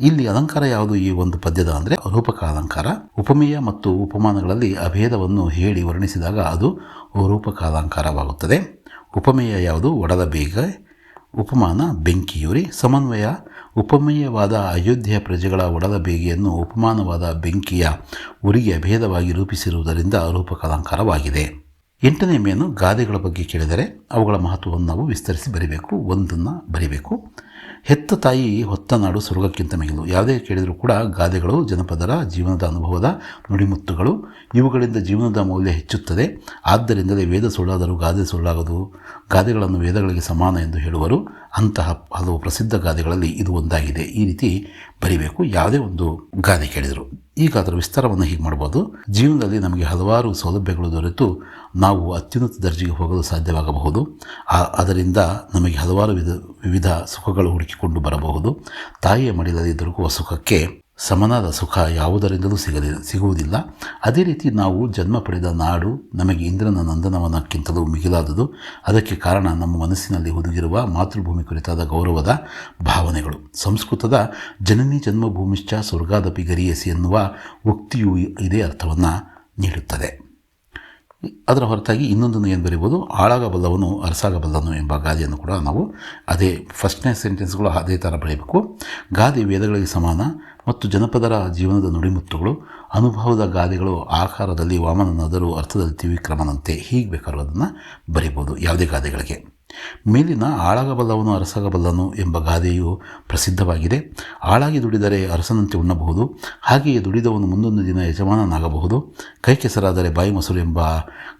ಇಲ್ಲಿ ಅಲಂಕಾರ ಯಾವುದು ಈ ಒಂದು ಪದ್ಯದ ಅಂದರೆ ರೂಪಕ ಅಲಂಕಾರ. ಉಪಮೇಯ ಮತ್ತು ಉಪಮಾನಗಳಲ್ಲಿ ಅಭೇದವನ್ನು ಹೇಳಿ ವರ್ಣಿಸಿದಾಗ ಅದು ರೂಪಕ ಅಲಂಕಾರವಾಗುತ್ತದೆ. ಉಪಮೇಯ ಯಾವುದು? ಒಡದ ಬೇಗ. ಉಪಮಾನ ಬೆಂಕಿಯೂರಿ. ಸಮನ್ವಯ ಉಪಮೇಯವಾದ ಅಯೋಧ್ಯೆಯ ಪ್ರಜೆಗಳ ಒಡದ ಬೇಗೆಯನ್ನು ಉಪಮಾನವಾದ ಬೆಂಕಿಯ ಉರಿಗೆ ಭೇದವಾಗಿ ರೂಪಿಸಿರುವುದರಿಂದ ರೂಪಕಲಂಕಾರವಾಗಿದೆ. ಎಂಟನೇ ಮೇನು ಗಾದೆಗಳ ಬಗ್ಗೆ ಕೇಳಿದರೆ ಅವುಗಳ ಮಹತ್ವವನ್ನು ನಾವು ವಿಸ್ತರಿಸಿ ಬರೀಬೇಕು, ಒಂದನ್ನು ಬರೀಬೇಕು. ಹೆತ್ತ ತಾಯಿ ಹೊತ್ತ ನಾಡು ಸ್ವರ್ಗಕ್ಕಿಂತ ಮಿಗಿಲು. ಯಾವುದೇ ಕೇಳಿದರೂ ಕೂಡ ಗಾದೆಗಳು, ಜನಪದರ, ಜೀವನದ ಅನುಭವದ ನುಡಿಮುತ್ತುಗಳು, ಇವುಗಳಿಂದ ಜೀವನದ ಮೌಲ್ಯ ಹೆಚ್ಚುತ್ತದೆ. ಆದ್ದರಿಂದಲೇ ವೇದ ಸುಳ್ಳಾದರೂ ಗಾದೆ ಸುಳ್ಳಾಗದು. ಗಾದೆಗಳನ್ನು ವೇದಗಳಿಗೆ ಸಮಾನ ಎಂದು ಹೇಳುವರು. ಅಂತಹ ಹಲವು ಪ್ರಸಿದ್ಧ ಗಾದೆಗಳಲ್ಲಿ ಇದು ಒಂದಾಗಿದೆ. ಈ ರೀತಿ ಬರಿಬೇಕು. ಯಾವುದೇ ಒಂದು ಗಾದೆ ಕೇಳಿದರು. ಈಗ ಅದರ ವಿಸ್ತಾರವನ್ನು ಹೀಗೆ ಮಾಡ್ಬೋದು. ಜೀವನದಲ್ಲಿ ನಮಗೆ ಹಲವಾರು ಸೌಲಭ್ಯಗಳು ದೊರೆತು ನಾವು ಅತ್ಯುನ್ನತ ದರ್ಜೆಗೆ ಹೋಗಲು ಸಾಧ್ಯವಾಗಬಹುದು. ಅದರಿಂದ ನಮಗೆ ಹಲವಾರು ವಿಧ, ವಿವಿಧ ಸುಖಗಳು ಹುಡುಕಿಕೊಂಡು ಬರಬಹುದು. ತಾಯಿಯ ಮಡಿಲಲ್ಲಿ ದೊರಕುವ ಸುಖಕ್ಕೆ ಸಮನಾದ ಸುಖ ಯಾವುದರಿಂದಲೂ ಸಿಗಲಿ, ಸಿಗುವುದಿಲ್ಲ. ಅದೇ ರೀತಿ ನಾವು ಜನ್ಮ ಪಡೆದ ನಾಡು ನಮಗೆ ಇಂದ್ರನ ನಂದನವನಕ್ಕಿಂತಲೂ ಮಿಗಿಲಾದುದು ಅದಕ್ಕೆ ಕಾರಣ ನಮ್ಮ ಮನಸ್ಸಿನಲ್ಲಿ ಹುದುಗಿರುವ ಮಾತೃಭೂಮಿ ಕುರಿತಾದ ಗೌರವದ ಭಾವನೆಗಳು. ಸಂಸ್ಕೃತದ ಜನನಿ ಜನ್ಮಭೂಮಿಶ್ಚ ಸ್ವರ್ಗಾದಪಿ ಗರಿಯಸಿ ಎನ್ನುವ ಉಕ್ತಿಯು ಇದೇ ಅರ್ಥವನ್ನು ನೀಡುತ್ತದೆ. ಅದರ ಹೊರತಾಗಿ ಇನ್ನೊಂದನ್ನು ಏನು ಬರೀಬೋದು ಹಾಳಾಗಬಲ್ಲವನು ಅರಸಾಗಬಲ್ಲನು ಎಂಬ ಗಾದೆಯನ್ನು ಕೂಡ ನಾವು ಅದೇ ಫಸ್ಟ್ನೇ ಸೆಂಟೆನ್ಸ್ಗಳು ಅದೇ ಥರ ಬರೀಬೇಕು. ಗಾದೆ ವೇದಗಳಿಗೆ ಸಮಾನ. ಮತ್ತು ಜನಪದರ ಜೀವನದ ನುಡಿಮುತ್ತುಗಳು, ಅನುಭವದ ಗಾದೆಗಳು, ಆಕಾರದಲ್ಲಿ ವಾಮನನಾದರೂ ಅರ್ಥದಲ್ಲಿ ತ್ರಿವಿಕ್ರಮನಂತೆ ಹೀಗೆ ಬೇಕಾದ್ರೂ ಅದನ್ನು ಬರಿಬೋದು. ಯಾವುದೇ ಗಾದೆಗಳಿಗೆ. ಮೇಲಿನ ಆಳಾಗಬಲ್ಲವನು ಅರಸಾಗಬಲ್ಲನು ಎಂಬ ಗಾದೆಯು ಪ್ರಸಿದ್ಧವಾಗಿದೆ. ಆಳಾಗಿ ದುಡಿದರೆ ಅರಸನಂತೆ ಉಣ್ಣಬಹುದು. ಹಾಗೆಯೇ ದುಡಿದವನು ಮುಂದೊಂದು ದಿನ ಯಜಮಾನನಾಗಬಹುದು. ಕೈ ಕೆಸರಾದರೆ ಬಾಯಿ ಮೊಸರು ಎಂಬ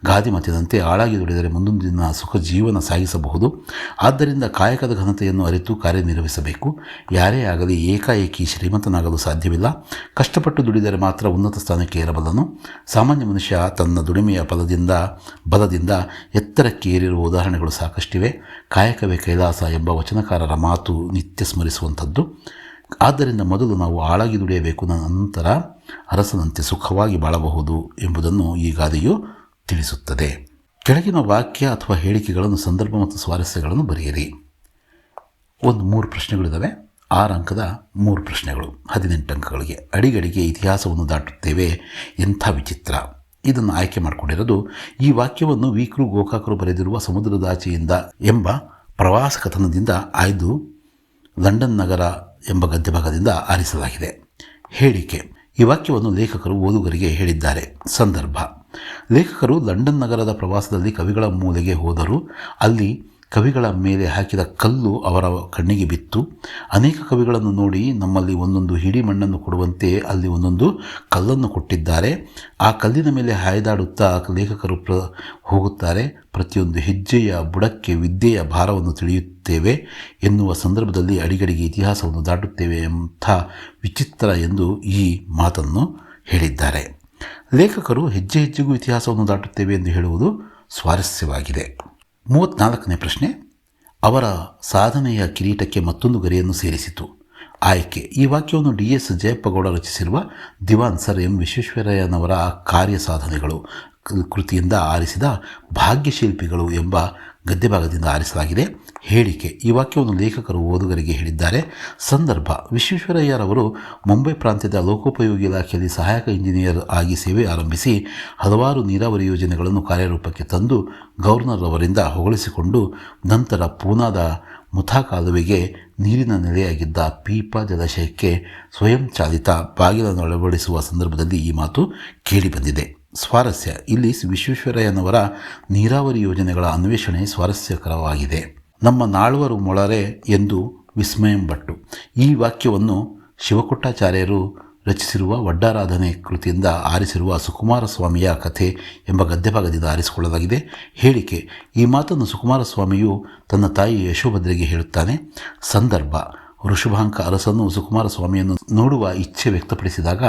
ಗಾದೆ ಮತದಂತೆ ಆಳಾಗಿ ದುಡಿದರೆ ಮುಂದೊಂದು ದಿನ ಸುಖ ಜೀವನ ಸಾಗಿಸಬಹುದು. ಆದ್ದರಿಂದ ಕಾಯಕದ ಘನತೆಯನ್ನು ಅರಿತು ಕಾರ್ಯನಿರ್ವಹಿಸಬೇಕು. ಯಾರೇ ಆಗಲಿ ಏಕಾಏಕಿ ಶ್ರೀಮಂತನಾಗಲು ಸಾಧ್ಯವಿಲ್ಲ. ಕಷ್ಟಪಟ್ಟು ದುಡಿದರೆ ಮಾತ್ರ ಉನ್ನತ ಸ್ಥಾನಕ್ಕೆ ಏರಬಲ್ಲನು. ಸಾಮಾನ್ಯ ಮನುಷ್ಯ ತನ್ನ ದುಡಿಮೆಯ ಫಲದಿಂದ, ಬಲದಿಂದ ಎತ್ತರಕ್ಕೆ ಏರಿರುವ ಉದಾಹರಣೆಗಳು ಕಾಯಕವೇ ಕೈಲಾಸ ಎಂಬ ವಚನಕಾರರ ಮಾತು ನಿತ್ಯ ಸ್ಮರಿಸುವಂಥದ್ದು. ಆದ್ದರಿಂದ ಮೊದಲು ನಾವು ಆಳಾಗಿ ದುಡಿಯಬೇಕು. ನಂತರ ಅರಸನಂತೆ ಸುಖವಾಗಿ ಬಾಳಬಹುದು ಎಂಬುದನ್ನು ಈ ಗಾದೆಯು ತಿಳಿಸುತ್ತದೆ. ಕೆಳಗಿನ ವಾಕ್ಯ ಅಥವಾ ಹೇಳಿಕೆಗಳನ್ನು, ಸಂದರ್ಭ ಮತ್ತು ಸ್ವಾರಸ್ಯಗಳನ್ನು ಬರೆಯಿರಿ. ಒಂದು ಮೂರು ಪ್ರಶ್ನೆಗಳಿದ್ದಾವೆ ಆರು ಅಂಕದ ಮೂರು ಪ್ರಶ್ನೆಗಳು. ಹದಿನೆಂಟು ಅಂಕಗಳಿಗೆ ಅಡಿಗಡಿಗೆ ಇತಿಹಾಸವನ್ನು ದಾಟುತ್ತೇವೆ ಎಂಥ ವಿಚಿತ್ರ. ಇದನ್ನು ಆಯ್ಕೆ ಮಾಡಿಕೊಂಡಿರೋದು ಈ ವಾಕ್ಯವನ್ನು ವೀಕ್ರು ಗೋಕಾಕರು ಬರೆದಿರುವ ಸಮುದ್ರದಾಚೆಯಿಂದ ಎಂಬ ಪ್ರವಾಸ ಕಥನದಿಂದ ಆಯ್ದು ಲಂಡನ್ ನಗರ ಎಂಬ ಗದ್ಯಭಾಗದಿಂದ ಆರಿಸಲಾಗಿದೆ. ಹೇಳಿಕೆ. ಈ ವಾಕ್ಯವನ್ನು ಲೇಖಕರು ಓದುಗರಿಗೆ ಹೇಳಿದ್ದಾರೆ. ಸಂದರ್ಭ. ಲೇಖಕರು ಲಂಡನ್ ನಗರದ ಪ್ರವಾಸದಲ್ಲಿ ಕವಿಗಳ ಮೂಲೆಗೆ ಹೋದರು ಅಲ್ಲಿ ಕವಿಗಳ ಮೇಲೆ ಹಾಕಿದ ಕಲ್ಲು ಅವರ ಕಣ್ಣಿಗೆ ಬಿತ್ತು. ಅನೇಕ ಕವಿಗಳನ್ನು ನೋಡಿ ನಮ್ಮಲ್ಲಿ ಒಂದೊಂದು ಹಿಡಿ ಮಣ್ಣನ್ನು ಕೊಡುವಂತೆ ಅಲ್ಲಿ ಒಂದೊಂದು ಕಲ್ಲನ್ನು ಕೊಟ್ಟಿದ್ದಾರೆ. ಆ ಕಲ್ಲಿನ ಮೇಲೆ ಹಾಯ್ದಾಡುತ್ತಾ ಲೇಖಕರು ಪ್ರ, ಹೋಗುತ್ತಾರೆ. ಪ್ರತಿಯೊಂದು ಹೆಜ್ಜೆಯ ಬುಡಕ್ಕೆ ವಿದ್ಯೆಯ ಭಾರವನ್ನು ತಿಳಿಯುತ್ತೇವೆ ಎನ್ನುವ ಸಂದರ್ಭದಲ್ಲಿ ಅಡಿಗಡಿಗೆ ಇತಿಹಾಸವನ್ನು ದಾಟುತ್ತೇವೆ ಎಂಥ ವಿಚಿತ್ರ ಎಂದು ಈ ಮಾತನ್ನು ಹೇಳಿದ್ದಾರೆ. ಲೇಖಕರು ಹೆಜ್ಜೆ ಹೆಜ್ಜೆಗೂ ಇತಿಹಾಸವನ್ನು ದಾಟುತ್ತೇವೆ ಎಂದು ಹೇಳುವುದು ಸ್ವಾರಸ್ಯವಾಗಿದೆ. ಮೂವತ್ತ್ನಾಲ್ಕನೇ ಪ್ರಶ್ನೆ, ಅವರ ಸಾಧನೆಯ ಕಿರೀಟಕ್ಕೆ ಮತ್ತೊಂದು ಗರಿಯನ್ನು ಸೇರಿಸಿತು. ಆಯ್ಕೆ. ಈ ವಾಕ್ಯವನ್ನು ಡಿ ಎಸ್ ಜಯಪ್ಪಗೌಡ ರಚಿಸಿರುವ ದಿವಾನ್ ಸರ್ ಎಂ ವಿಶ್ವೇಶ್ವರಯ್ಯನವರ ಕಾರ್ಯ ಸಾಧನೆಗಳು, ಕೃತಿಯಿಂದ ಆರಿಸಿದ ಭಾಗ್ಯಶಿಲ್ಪಿಗಳು ಎಂಬ ಗದ್ಯಭಾಗದಿಂದ ಆರಿಸಲಾಗಿದೆ. ಹೇಳಿಕೆ, ಈ ವಾಕ್ಯವನ್ನು ಲೇಖಕರು ಓದುಗರಿಗೆ ಹೇಳಿದ್ದಾರೆ. ಸಂದರ್ಭ, ವಿಶ್ವೇಶ್ವರಯ್ಯರವರು ಮುಂಬೈ ಪ್ರಾಂತ್ಯದ ಲೋಕೋಪಯೋಗಿ ಇಲಾಖೆಯಲ್ಲಿ ಸಹಾಯಕ ಇಂಜಿನಿಯರ್ ಆಗಿ ಸೇವೆ ಆರಂಭಿಸಿ ಹಲವಾರು ನೀರಾವರಿ ಯೋಜನೆಗಳನ್ನು ಕಾರ್ಯರೂಪಕ್ಕೆ ತಂದು ಗವರ್ನರ್ ಅವರಿಂದ ಹೊಗಳಿಸಿಕೊಂಡು ನಂತರ ಪೂನಾದ ಮುಥಾ ಕಾಲುವೆಗೆ ನೀರಿನ ನೆಲೆಯಾಗಿದ್ದ ಪೀಪಾ ಜಲಾಶಯಕ್ಕೆ ಸ್ವಯಂ ಚಾಲಿತ ಬಾಗಿಲನ್ನು ಅಳವಡಿಸುವ ಸಂದರ್ಭದಲ್ಲಿ ಈ ಮಾತು ಕೇಳಿಬಂದಿದೆ ಸ್ವಾರಸ್ಯ. ಇಲ್ಲಿ ವಿಶ್ವೇಶ್ವರಯ್ಯನವರ ನೀರಾವರಿ ಯೋಜನೆಗಳ ಅನ್ವೇಷಣೆ ಸ್ವಾರಸ್ಯಕರವಾಗಿದೆ. ನಮ್ಮ ನಾಳ್ವರು ಮೊಳರೆ ಎಂದು ವಿಸ್ಮಯಂಭಟ್ಟು ಈ ವಾಕ್ಯವನ್ನು ಶಿವಕೊಟ್ಟಾಚಾರ್ಯರು ರಚಿಸಿರುವ ವಡ್ಡಾರಾಧನೆ ಕೃತಿಯಿಂದ ಆರಿಸಿರುವ ಸುಕುಮಾರ ಸ್ವಾಮಿಯ ಕಥೆ ಎಂಬ ಗದ್ಯಭಾಗದಿಂದ ಆರಿಸಿಕೊಳ್ಳಲಾಗಿದೆ. ಹೇಳಿಕೆ, ಈ ಮಾತನ್ನು ಸುಕುಮಾರ ಸ್ವಾಮಿಯು ತನ್ನ ತಾಯಿ ಯಶೋಭದ್ರೆಗೆ ಹೇಳುತ್ತಾನೆ. ಸಂದರ್ಭ, ಋಷಭಾಂಕ ಅರಸನು ಸುಕುಮಾರ ಸ್ವಾಮಿಯನ್ನು ನೋಡುವ ಇಚ್ಛೆ ವ್ಯಕ್ತಪಡಿಸಿದಾಗ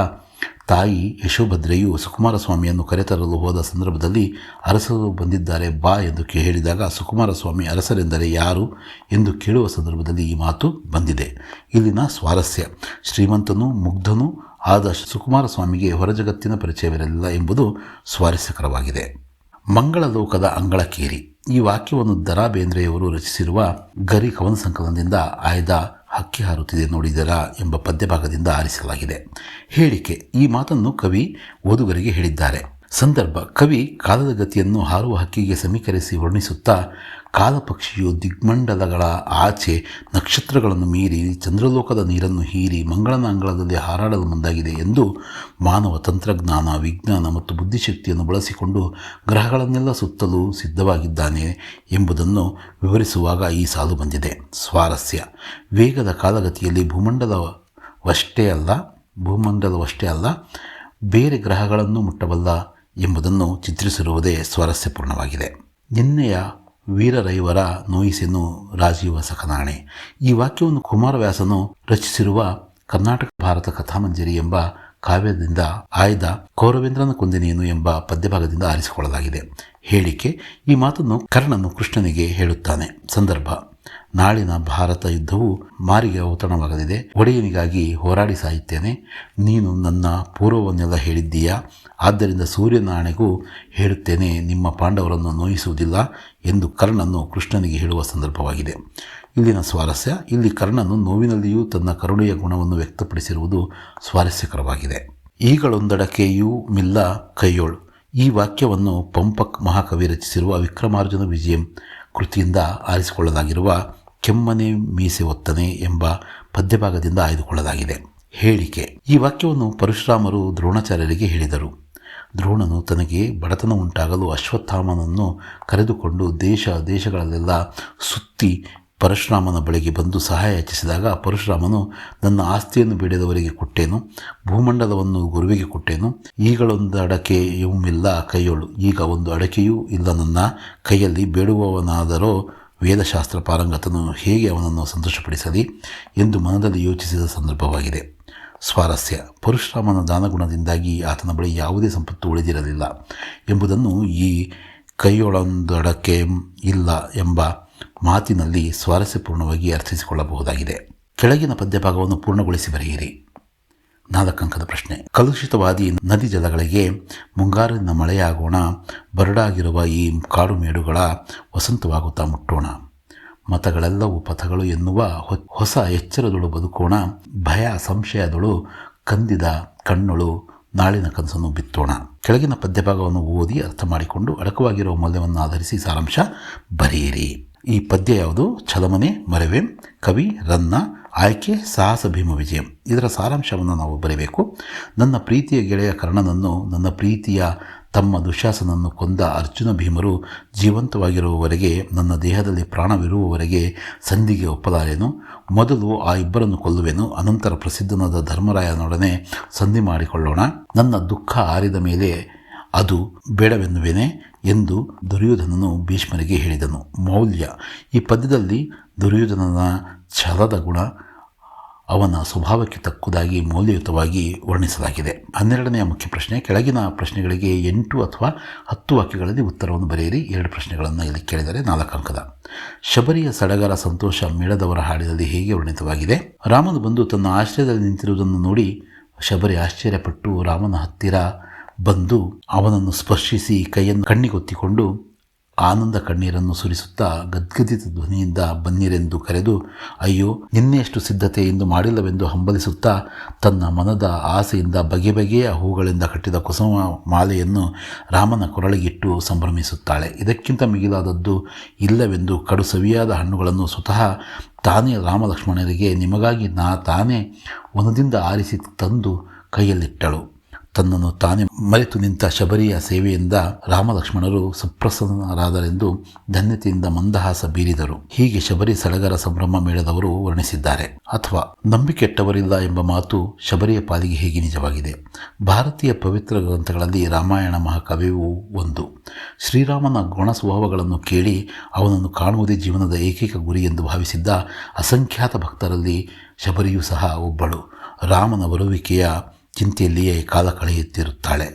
ತಾಯಿ ಯಶೋಭದ್ರೆಯು ಸುಕುಮಾರ ಸ್ವಾಮಿಯನ್ನು ಕರೆತರಲು ಹೋದ ಸಂದರ್ಭದಲ್ಲಿ ಅರಸರು ಬಂದಿದ್ದಾರೆ ಬಾ ಎಂದು ಹೇಳಿದಾಗ ಸುಕುಮಾರ ಸ್ವಾಮಿ ಅರಸರೆಂದರೆ ಯಾರು? ಎಂದು ಕೇಳುವ ಸಂದರ್ಭದಲ್ಲಿ ಈ ಮಾತು ಬಂದಿದೆ. ಇಲ್ಲಿನ ಸ್ವಾರಸ್ಯ. ಶ್ರೀಮಂತನು, ಮುಗ್ಧನೂ ಆದ ಸುಕುಮಾರ ಸ್ವಾಮಿಗೆ ಹೊರಜಗತ್ತಿನ ಪರಿಚಯವಿರಲಿಲ್ಲ ಎಂಬುದು ಸ್ವಾರಸ್ಯಕರವಾಗಿದೆ. ಮಂಗಳಲೋಕದ ಅಂಗಳಕೇರಿ ಈ ವಾಕ್ಯವನ್ನು ದರಾ ಬೇಂದ್ರೆಯವರು ರಚಿಸಿರುವ ಗರಿ ಕವನ ಸಂಕಲನದಿಂದ ಆಯ್ದ ಹಕ್ಕಿ ಹಾರುತ್ತಿದೆ ನೋಡಿದರಾ ಎಂಬ ಪದ್ಯಭಾಗದಿಂದ ಆರಿಸಲಾಗಿದೆ. ಹೇಳಿಕೆ, ಈ ಮಾತನ್ನು ಕವಿ ಓದುಗರಿಗೆ ಹೇಳಿದ್ದಾರೆ. ಸಂದರ್ಭ, ಕವಿ ಕಾಲದ ಗತಿಯನ್ನು ಹಾರುವ ಹಕ್ಕಿಗೆ ಸಮೀಕರಿಸಿ ವರ್ಣಿಸುತ್ತಾ ಕಾಲಪಕ್ಷಿಯು ದಿಗ್ಮಂಡಲಗಳ ಆಚೆ ನಕ್ಷತ್ರಗಳನ್ನು ಮೀರಿ ಚಂದ್ರಲೋಕದ ನೀರನ್ನು ಹೀರಿ ಮಂಗಳನ ಅಂಗಳದಲ್ಲಿ ಹಾರಾಡಲು ಮುಂದಾಗಿದೆ ಎಂದು ಮಾನವ ತಂತ್ರಜ್ಞಾನ, ವಿಜ್ಞಾನ ಮತ್ತು ಬುದ್ಧಿಶಕ್ತಿಯನ್ನು ಬಳಸಿಕೊಂಡು ಗ್ರಹಗಳನ್ನೆಲ್ಲ ಸುತ್ತಲೂ ಸಿದ್ಧವಾಗಿದ್ದಾನೆ ಎಂಬುದನ್ನು ವಿವರಿಸುವಾಗ ಈ ಸಾಲು ಬಂದಿದೆ. ಸ್ವಾರಸ್ಯ. ವೇಗದ ಕಾಲಗತಿಯಲ್ಲಿ ಭೂಮಂಡಲವಷ್ಟೇ ಅಲ್ಲ ಭೂಮಂಡಲವಷ್ಟೇ ಅಲ್ಲ, ಬೇರೆ ಗ್ರಹಗಳನ್ನು ಮುಟ್ಟಬಲ್ಲ ಎಂಬುದನ್ನು ಚಿತ್ರಿಸಿರುವುದೇ ಸ್ವಾರಸ್ಯಪೂರ್ಣವಾಗಿದೆ. ನಿನ್ನೆಯ ವೀರರೈವರ ನೋಯಿಸೆನು ರಾಜೀವ ಸಖನಾಣೆ ಈ ವಾಕ್ಯವನ್ನು ಕುಮಾರವ್ಯಾಸನು ರಚಿಸಿರುವ ಕರ್ನಾಟಕ ಭಾರತ ಕಥಾಮಂಜರಿ ಎಂಬ ಕಾವ್ಯದಿಂದ ಆಯ್ದ ಕೌರವೇಂದ್ರನ ಕುಂದಿನೇನು ಎಂಬ ಪದ್ಯಭಾಗದಿಂದ ಆರಿಸಿಕೊಳ್ಳಲಾಗಿದೆ. ಹೇಳಿಕೆ, ಈ ಮಾತನ್ನು ಕರ್ಣನು ಕೃಷ್ಣನಿಗೆ ಹೇಳುತ್ತಾನೆ. ಸಂದರ್ಭ, ನಾಳಿನ ಭಾರತ ಯುದ್ಧವು ಮಾರಿಗೆ ಔತಣವಾಗಲಿದೆ. ಒಡೆಯನಿಗಾಗಿ ಹೋರಾಡಿ ಸಾಯುತ್ತೇನೆ. ನೀನು ನನ್ನ ಪೂರ್ವವನ್ನೆಲ್ಲ ಹೇಳಿದ್ದೀಯಾ? ಆದ್ದರಿಂದ ಸೂರ್ಯನಾಣೆಗೂ ಹೇಳುತ್ತೇನೆ, ನಿಮ್ಮ ಪಾಂಡವರನ್ನು ನೋಯಿಸುವುದಿಲ್ಲ. ಎಂದು ಕರ್ಣನು ಕೃಷ್ಣನಿಗೆ ಹೇಳುವ ಸಂದರ್ಭವಾಗಿದೆ. ಇಲ್ಲಿನ ಸ್ವಾರಸ್ಯ, ಇಲ್ಲಿ ಕರ್ಣನು ನೋವಿನಲ್ಲಿಯೂ ತನ್ನ ಕರುಣೆಯ ಗುಣವನ್ನು ವ್ಯಕ್ತಪಡಿಸಿರುವುದು ಸ್ವಾರಸ್ಯಕರವಾಗಿದೆ. ಈಗಳೊಂದಡಕೆಯೂ ಮಿಲ್ಲ ಕೈಯೋಳ್. ಈ ವಾಕ್ಯವನ್ನು ಪಂಪಕ್ ಮಹಾಕವಿ ರಚಿಸಿರುವ ವಿಕ್ರಮಾರ್ಜುನ ವಿಜಯಂ ಕೃತಿಯಿಂದ ಆರಿಸಿಕೊಳ್ಳಲಾಗಿರುವ ಕೆಮ್ಮನೆ ಮೀಸೆ ಒತ್ತನೆ ಎಂಬ ಪದ್ಯಭಾಗದಿಂದ ಆಯ್ದುಕೊಳ್ಳಲಾಗಿದೆ. ಹೇಳಿಕೆ. ಈ ವಾಕ್ಯವನ್ನು ಪರಶುರಾಮರು ದ್ರೋಣಾಚಾರ್ಯರಿಗೆ ಹೇಳಿದರು. ದ್ರೋಣನು ತನಗೆ ಬಡತನ ಉಂಟಾಗಲು ಅಶ್ವತ್ಥಾಮನನ್ನು ಕರೆದುಕೊಂಡು ದೇಶ ದೇಶಗಳಲ್ಲೆಲ್ಲ ಸುತ್ತಿ ಪರಶುರಾಮನ ಬಳಿಗೆ ಬಂದು ಸಹಾಯ ಯಾಚಿಸಿದಾಗ ಪರಶುರಾಮನು, ನನ್ನ ಆಸ್ತಿಯನ್ನು ಬೇಡದವರಿಗೆ ಕೊಟ್ಟೇನು, ಭೂಮಂಡಲವನ್ನು ಗುರುವಿಗೆ ಕೊಟ್ಟೇನು ಈಗಳೊಂದು ಅಡಕೆಯೂ ಇಲ್ಲ ಕೈಯೊಳು. ಈಗ ಒಂದು ಅಡಕೆಯೂ ಇಲ್ಲ ನನ್ನ ಕೈಯಲ್ಲಿ. ಬೇಡುವವನಾದರೂ ವೇದಶಾಸ್ತ್ರ ಪಾರಂಗತನು, ಹೇಗೆ ಅವನನ್ನು ಸಂತೋಷಪಡಿಸಲಿ? ಎಂದು ಮನದಲ್ಲಿ ಯೋಚಿಸಿದ ಸಂದರ್ಭವಾಗಿದೆ. ಸ್ವಾರಸ್ಯ. ಪರಶುರಾಮನ ದಾನಗುಣದಿಂದಾಗಿ ಆತನ ಬಳಿ ಯಾವುದೇ ಸಂಪತ್ತು ಉಳಿದಿರಲಿಲ್ಲ ಎಂಬುದನ್ನು ಈ ಕೈಯೊಳೊಂದಡಕೆ ಇಲ್ಲ ಎಂಬ ಮಾತಿನಲ್ಲಿ ಸ್ವಾರಸ್ಯಪೂರ್ಣವಾಗಿ ಅರ್ಥಿಸಿಕೊಳ್ಳಬಹುದಾಗಿದೆ. ಕೆಳಗಿನ ಪದ್ಯಭಾಗವನ್ನು ಪೂರ್ಣಗೊಳಿಸಿ ಬರೆಯಿರಿ ನಾಲ್ಕಂಕದ ಪ್ರಶ್ನೆ. ಕಲುಷಿತವಾದಿ ನದಿ ಜಲಗಳಿಗೆ ಮುಂಗಾರಿನ ಮಳೆಯಾಗೋಣ, ಬರಡಾಗಿರುವ ಈ ಕಾಡು ಮೇಡುಗಳ ವಸಂತವಾಗುತ್ತಾ ಮುಟ್ಟೋಣ. ಮತಗಳೆಲ್ಲವೂ ಪಥಗಳು ಎನ್ನುವ ಹೊಸ ಎಚ್ಚರದಳು ಬದುಕೋಣ, ಭಯ ಸಂಶಯದಳು ಕಂದಿದ ಕಣ್ಣುಳು ನಾಳಿನ ಕನಸನ್ನು ಬಿತ್ತೋಣ. ಕೆಳಗಿನ ಪದ್ಯಭಾಗವನ್ನು ಓದಿ ಅರ್ಥ ಮಾಡಿಕೊಂಡು ಅಡಕವಾಗಿರುವ ಮೌಲ್ಯವನ್ನು ಆಧರಿಸಿ ಸಾರಾಂಶ ಬರೆಯಿರಿ. ಈ ಪದ್ಯ ಯಾವುದು? ಛಲಮನೆ, ಮರವೆ, ಕವಿ, ರನ್ನ, ಆಯ್ಕೆ, ಸಾಹಸ, ಭೀಮ, ವಿಜಯಂ. ಇದರ ಸಾರಾಂಶವನ್ನು ನಾವು ಬರೆಯಬೇಕು ನನ್ನ ಪ್ರೀತಿಯ ಗೆಳೆಯ ಕರ್ಣನನ್ನು ನನ್ನ ಪ್ರೀತಿಯ ತಮ್ಮ ದುಶಾಸನನ್ನು ಕೊಂದ ಅರ್ಜುನ ಭೀಮರು ಜೀವಂತವಾಗಿರುವವರೆಗೆ ನನ್ನ ದೇಹದಲ್ಲಿ ಪ್ರಾಣವಿರುವವರೆಗೆ ಸಂಧಿಗೆ ಒಪ್ಪಲಾರೆನು? ಮೊದಲು ಆ ಇಬ್ಬರನ್ನು ಕೊಲ್ಲುವೆನು, ಅನಂತರ ಪ್ರಸಿದ್ಧನಾದ ಧರ್ಮರಾಯನೊಡನೆ ಸಂಧಿ ಮಾಡಿಕೊಳ್ಳೋಣ. ನನ್ನ ದುಃಖ ಆರಿದ ಮೇಲೆ ಅದು ಬೇಡವೆನ್ನುವೇನೆ ಎಂದು ದುರ್ಯೋಧನನು ಭೀಷ್ಮರಿಗೆ ಹೇಳಿದನು. ಮೌಲ್ಯ, ಈ ಪದ್ಯದಲ್ಲಿ ದುರ್ಯೋಧನನ ಛಲದ ಗುಣ ಅವನ ಸ್ವಭಾವಕ್ಕೆ ತಕ್ಕುದಾಗಿ, ಮೌಲ್ಯಯುತವಾಗಿ ವರ್ಣಿಸಲಾಗಿದೆ. ಹನ್ನೆರಡನೆಯ ಮುಖ್ಯ ಪ್ರಶ್ನೆ, ಕೆಳಗಿನ ಪ್ರಶ್ನೆಗಳಿಗೆ ಎಂಟು ಅಥವಾ ಹತ್ತು ವಾಕ್ಯಗಳಲ್ಲಿ ಉತ್ತರವನ್ನು ಬರೆಯಿರಿ. ಎರಡು ಪ್ರಶ್ನೆಗಳನ್ನು ಇಲ್ಲಿ ಕೇಳಿದರೆ ನಾಲ್ಕು ಅಂಕದ ಶಬರಿಯ ಸಡಗರ ಸಂತೋಷ ಮೇಳದವರ ಹಾಡಿನಲ್ಲಿ ಹೇಗೆ ವರ್ಣಿತವಾಗಿದೆ? ರಾಮನು ಬಂದು ತನ್ನ ಆಶ್ರಯದಲ್ಲಿ ನಿಂತಿರುವುದನ್ನು ನೋಡಿ ಶಬರಿ ಆಶ್ಚರ್ಯಪಟ್ಟು, ರಾಮನ ಹತ್ತಿರ ಬಂದು ಅವನನ್ನು ಸ್ಪರ್ಶಿಸಿ ಕೈಯನ್ನು ಕಣ್ಣಿಗೊತ್ತಿಕೊಂಡು ಆನಂದ ಕಣ್ಣೀರನ್ನು ಸುರಿಸುತ್ತಾ ಗದ್ಗದಿತ ಧ್ವನಿಯಿಂದ ಬನ್ನಿರೆಂದು ಕರೆದು, ಅಯ್ಯೋ, ನಿನ್ನೆಷ್ಟು ಸಿದ್ಧತೆ ಎಂದು ಮಾಡಿಲ್ಲವೆಂದು ಹಂಬಲಿಸುತ್ತಾ ತನ್ನ ಮನದ ಆಸೆಯಿಂದ ಬಗೆ ಬಗೆಯ ಹೂಗಳಿಂದ ಕಟ್ಟಿದ ಕುಸುಮ ಮಾಲೆಯನ್ನು ರಾಮನ ಕೊರಳಿಗಿಟ್ಟು ಸಂಭ್ರಮಿಸುತ್ತಾಳೆ. ಇದಕ್ಕಿಂತ ಮಿಗಿಲಾದದ್ದು ಇಲ್ಲವೆಂದು ಕಡು ಸವಿಯಾದ ಹಣ್ಣುಗಳನ್ನು ಸ್ವತಃ ತಾನೇ ರಾಮಲಕ್ಷ್ಮಣರಿಗೆ ನಿಮಗಾಗಿ ನಾ ತಾನೇ ವನದಿಂದ ಆರಿಸಿ ತಂದು ಕೈಯಲ್ಲಿಟ್ಟಳು. ತನ್ನನ್ನು ತಾನೇ ಮರೆತು ನಿಂತ ಶಬರಿಯ ಸೇವೆಯಿಂದ ರಾಮಲಕ್ಷ್ಮಣರು ಸುಪ್ರಸನ್ನರಾದರೆಂದು ಧನ್ಯತೆಯಿಂದ ಮಂದಹಾಸ ಬೀರಿದರು. ಹೀಗೆ ಶಬರಿ ಸಡಗರ ಸಂಭ್ರಮ ಮೇಳದವರು ವರ್ಣಿಸಿದ್ದಾರೆ. ಅಥವಾ ನಂಬಿಕೆಟ್ಟವರಿಲ್ಲ ಎಂಬ ಮಾತು ಶಬರಿಯ ಪಾಲಿಗೆ ಹೇಗೆ ನಿಜವಾಗಿದೆ? ಭಾರತೀಯ ಪವಿತ್ರ ಗ್ರಂಥಗಳಲ್ಲಿ ರಾಮಾಯಣ ಮಹಾಕಾವ್ಯವೂ ಒಂದು. ಶ್ರೀರಾಮನ ಗುಣ ಸ್ವಭಾವಗಳನ್ನು ಕೇಳಿ ಅವನನ್ನು ಕಾಣುವುದೇ ಜೀವನದ ಏಕೈಕ ಗುರಿ ಎಂದು ಭಾವಿಸಿದ್ದ ಅಸಂಖ್ಯಾತ ಭಕ್ತರಲ್ಲಿ ಶಬರಿಯು ಸಹ ಒಬ್ಬಳು. ರಾಮನ ಬರುವಿಕೆಯ ಚಿಂತೆಯಲ್ಲಿಯೇ ಕಾಲ ಕಳೆಯುತ್ತಿರುತ್ತಾಳೆ.